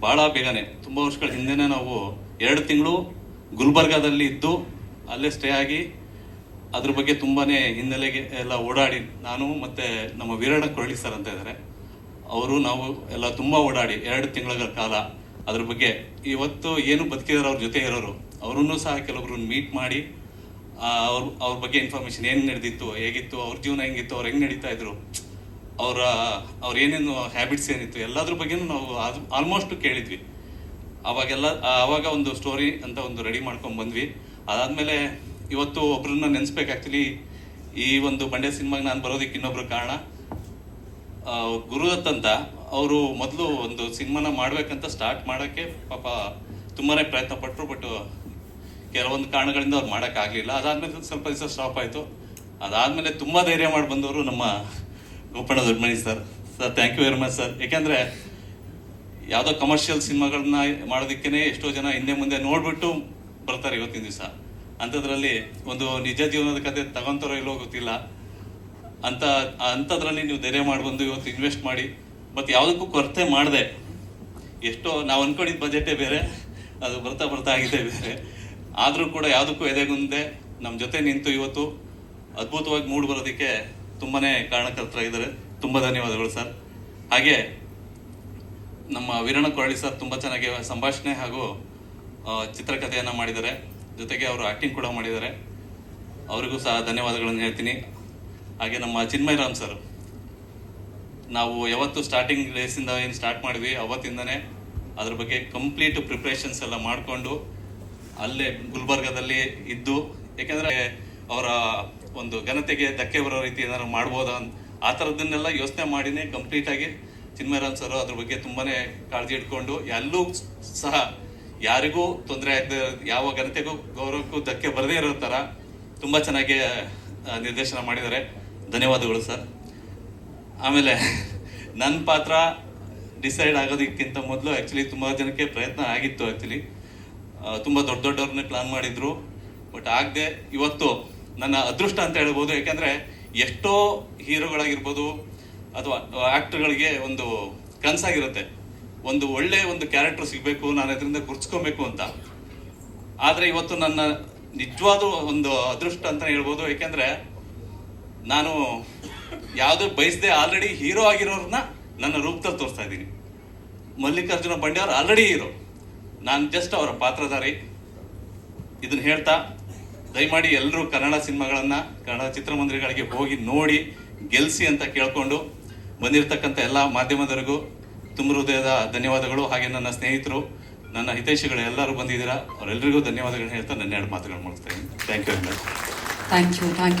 ಭಾಳ ಬೇಗನೆ, ತುಂಬ ವರ್ಷಗಳ ಹಿಂದೆನೇ ನಾವು ಎರಡು ತಿಂಗಳು ಗುಲ್ಬರ್ಗಾದಲ್ಲಿ ಇದ್ದು ಅಲ್ಲೇ ಸ್ಟೇ ಆಗಿ ಅದ್ರ ಬಗ್ಗೆ ತುಂಬಾನೇ ಹಿನ್ನೆಲೆಗೆ ಎಲ್ಲ ಓಡಾಡಿ ನಾನು ಮತ್ತೆ ನಮ್ಮ ವೀರಣ್ಣ ಕೊರಳಿ ಸರ್ ಅಂತ ಇದ್ದಾರೆ ಅವರು ನಾವು ಎಲ್ಲ ತುಂಬಾ ಓಡಾಡಿ ಎರಡು ತಿಂಗಳ ಕಾಲ ಅದ್ರ ಬಗ್ಗೆ. ಇವತ್ತು ಏನು ಬದುಕಿದಾರೆ ಅವ್ರ ಜೊತೆ ಇರೋರು, ಅವರನ್ನು ಸಹ ಕೆಲವೊಬ್ರು ಮೀಟ್ ಮಾಡಿ ಅವ್ರ ಅವ್ರ ಬಗ್ಗೆ ಇನ್ಫಾರ್ಮೇಶನ್ ಏನು ನಡೆದಿತ್ತು, ಹೇಗಿತ್ತು, ಅವ್ರ ಜೀವನ ಹೆಂಗಿತ್ತು, ಅವ್ರು ಹೆಂಗ್ ನಡೀತಾ ಇದ್ರು, ಅವರ, ಅವ್ರ ಏನೇನು ಹ್ಯಾಬಿಟ್ಸ್ ಏನಿತ್ತು, ಎಲ್ಲದ್ರ ಬಗ್ಗೆನೂ ನಾವು ಆಲ್ಮೋಸ್ಟ್ ಕೇಳಿದ್ವಿ. ಅವಾಗೆಲ್ಲ, ಅವಾಗ ಒಂದು ಸ್ಟೋರಿ ಅಂತ ಒಂದು ರೆಡಿ ಮಾಡ್ಕೊಂಡ್ ಬಂದ್ವಿ. ಅದಾದ್ಮೇಲೆ ಇವತ್ತು ಒಬ್ರನ್ನ ನೆನ್ಸ್ಬೇಕು ಆಕ್ಚುಲಿ ಈ ಒಂದು ಬಂಡೆ ಸಿನಿಮಾಗೆ ನಾನು ಬರೋದಕ್ಕೆ ಇನ್ನೊಬ್ರು ಕಾರಣ. ಗುರುದತ್ ಅಂತ, ಅವರು ಮೊದಲು ಒಂದು ಸಿನಿಮಾನ ಮಾಡ್ಬೇಕಂತ ಸ್ಟಾರ್ಟ್ ಮಾಡೋಕ್ಕೆ ಪಾಪ ತುಂಬಾ ಪ್ರಯತ್ನ ಪಟ್ಟರು ಬಟ್ ಕೆಲವೊಂದು ಕಾರಣಗಳಿಂದ ಅವ್ರು ಮಾಡೋಕ್ಕಾಗಲಿಲ್ಲ. ಅದಾದ್ಮೇಲೆ ಸ್ವಲ್ಪ ದಿವಸ ಸ್ಟಾಪ್ ಆಯಿತು. ಅದಾದ್ಮೇಲೆ ತುಂಬಾ ಧೈರ್ಯ ಮಾಡಿ ಬಂದವರು ನಮ್ಮ Gopanna Doddamani sir sir thank you very much sir ಯಾಕೆಂದ್ರೆ ಯಾವುದೋ ಕಮರ್ಷಿಯಲ್ ಸಿನಿಮಾಗಳನ್ನ ಮಾಡೋದಕ್ಕೇನೆ ಎಷ್ಟೋ ಜನ ಹಿಂದೆ ಮುಂದೆ ನೋಡ್ಬಿಟ್ಟು ಬರ್ತಾರೆ ಇವತ್ತಿನ ದಿವಸ. ಅಂಥದ್ರಲ್ಲಿ ಒಂದು ನಿಜ ಜೀವನದ ಕತೆ ತಗೊಂತಾರೋ ಇಲ್ಲೋ ಗೊತ್ತಿಲ್ಲ. ಅಂತ ಅಂಥದ್ರಲ್ಲಿ ನೀವು ಧೈರ್ಯ ಮಾಡಿ ಬಂದು ಇವತ್ತು ಇನ್ವೆಸ್ಟ್ ಮಾಡಿ. ಮತ್ತು ಯಾವುದಕ್ಕೂ ಕೊರತೆ ಮಾಡಿದೆ. ಎಷ್ಟೋ, ನಾವು ಅನ್ಕೊಂಡಿದ್ದ ಬಜೆಟೇ ಬೇರೆ, ಅದು ಬರ್ತಾ ಬರ್ತಾ ಆಗಿದೆ ಬೇರೆ. ಆದರೂ ಕೂಡ ಯಾವುದಕ್ಕೂ ಎದೆಗುಂದೆ ನಮ್ಮ ಜೊತೆ ನಿಂತು ಇವತ್ತು ಅದ್ಭುತವಾಗಿ ಮೂಡ್ ಬರೋದಕ್ಕೆ ತುಂಬಾನೇ ಕಾರಣಕರ್ತರಾಗಿದ್ದಾರೆ ತುಂಬ ಧನ್ಯವಾದಗಳು ಸರ್. ಹಾಗೆ ನಮ್ಮ ವೀರಣ ಕೊರಳಿ ಸರ್ ತುಂಬ ಚೆನ್ನಾಗಿ ಸಂಭಾಷಣೆ ಹಾಗೂ ಚಿತ್ರಕಥೆಯನ್ನು ಮಾಡಿದ್ದಾರೆ. ಜೊತೆಗೆ ಅವರು ಆಕ್ಟಿಂಗ್ ಕೂಡ ಮಾಡಿದ್ದಾರೆ. ಅವರಿಗೂ ಸಹ ಧನ್ಯವಾದಗಳನ್ನು ಹೇಳ್ತೀನಿ. ಹಾಗೆ ನಮ್ಮ ಚಿನ್ಮಯ್ ರಾಮ್ ಸರ್, ನಾವು ಯಾವತ್ತು ಸ್ಟಾರ್ಟಿಂಗ್ ಡೇಸಿಂದ ಏನು ಸ್ಟಾರ್ಟ್ ಮಾಡಿದ್ವಿ ಅವತ್ತಿಂದನೇ ಅದ್ರ ಬಗ್ಗೆ ಕಂಪ್ಲೀಟ್ ಪ್ರಿಪ್ರೇಷನ್ಸ್ ಎಲ್ಲ ಮಾಡಿಕೊಂಡು ಅಲ್ಲೇ ಗುಲ್ಬರ್ಗದಲ್ಲಿ ಇದ್ದು ಯಾಕೆಂದ್ರೆ ಅವರ ಒಂದು ಘನತೆಗೆ ಧಕ್ಕೆ ಬರೋ ರೀತಿ ಏನಾದ್ರು ಮಾಡ್ಬೋದಾ ಆ ಥರದನ್ನೆಲ್ಲ ಯೋಚನೆ ಮಾಡಿನೇ ಕಂಪ್ಲೀಟ್ ಆಗಿ ಚಿನ್ಮಯರಾಮ್ ಸರ್ ಅದ್ರ ಬಗ್ಗೆ ತುಂಬಾನೇ ಕಾಳಜಿ ಇಟ್ಕೊಂಡು ಎಲ್ಲೂ ಸಹ ಯಾರಿಗೂ ತೊಂದರೆ ಆಗದೆ ಯಾವ ಘನತೆಗೂ ಗೌರವಕ್ಕೂ ಧಕ್ಕೆ ಬರದೇ ಇರೋ ಥರ ತುಂಬಾ ಚೆನ್ನಾಗಿ ನಿರ್ದೇಶನ ಮಾಡಿದ್ದಾರೆ. ಧನ್ಯವಾದಗಳು ಸರ್. ಆಮೇಲೆ ನನ್ನ ಪಾತ್ರ ಡಿಸೈಡ್ ಆಗೋದಕ್ಕಿಂತ ಮೊದಲು ಆ್ಯಕ್ಚುಲಿ ತುಂಬ ಜನಕ್ಕೆ ಪ್ರಯತ್ನ ಆಗಿತ್ತು ಆ್ಯಕ್ಚುಲಿ ತುಂಬ ದೊಡ್ಡ ದೊಡ್ಡವ್ರನ್ನೇ ಪ್ಲಾನ್ ಮಾಡಿದ್ರು. ಬಟ್ ಆಗದೆ ಇವತ್ತು ನನ್ನ ಅದೃಷ್ಟ ಅಂತ ಹೇಳ್ಬೋದು, ಯಾಕಂದ್ರೆ ಎಷ್ಟೋ ಹೀರೋಗಳಾಗಿರ್ಬೋದು ಅಥವಾ ಆಕ್ಟರ್ಗಳಿಗೆ ಒಂದು ಕನಸಾಗಿರುತ್ತೆ. ಒಂದು ಒಳ್ಳೆ ಒಂದು ಕ್ಯಾರೆಕ್ಟರ್ ಸಿಗಬೇಕು, ನಾನು ಅದರಿಂದ ಗುರ್ಸ್ಕೊಬೇಕು ಅಂತ. ಆದರೆ ಇವತ್ತು ನನ್ನ ನಿಜವಾದ ಒಂದು ಅದೃಷ್ಟ ಅಂತ ಹೇಳ್ಬೋದು, ಯಾಕೆಂದ್ರೆ ನಾನು ಯಾವುದೇ ಬಯಸದೆ ಆಲ್ರೆಡಿ ಹೀರೋ ಆಗಿರೋರನ್ನ ನನ್ನ ರೂಪದಲ್ಲಿ ತೋರಿಸ್ತಾ ಇದ್ದೀನಿ. ಮಲ್ಲಿಕಾರ್ಜುನ ಬಂಡೆ ಅವ್ರು ಆಲ್ರೆಡಿ ಹೀರೋ ನಾನು ಜಸ್ಟ್ ಅವರ ಪಾತ್ರಧಾರಿ. ಇದನ್ನ ಹೇಳ್ತಾ, ದಯಮಾಡಿ ಎಲ್ಲರೂ ಕನ್ನಡ ಸಿನಿಮಾಗಳನ್ನ, ಕನ್ನಡ ಚಿತ್ರಮಂದಿರಗಳಿಗೆ ಹೋಗಿ ನೋಡಿ, ಗೆಲ್ಸಿ ಅಂತ ಕೇಳಿಕೊಂಡು ಬಂದಿರತಕ್ಕಂಥ ಎಲ್ಲ ಮಾಧ್ಯಮದವರಿಗೂ ತುಂಬ ಹೃದಯದ ಧನ್ಯವಾದಗಳು. ಹಾಗೆ ನನ್ನ ಸ್ನೇಹಿತರು, ನನ್ನ ಹಿತೈಷಿಗಳು ಎಲ್ಲರೂ ಬಂದಿದ್ದೀರಾ ಅವರೆಲ್ಲರಿಗೂ ಧನ್ಯವಾದಗಳನ್ನ ಹೇಳ್ತಾ ನನ್ನ ಎರಡು ಮಾತುಗಳು ಮುಗಿಸ್ತೇನೆ thank you very much thank you thank you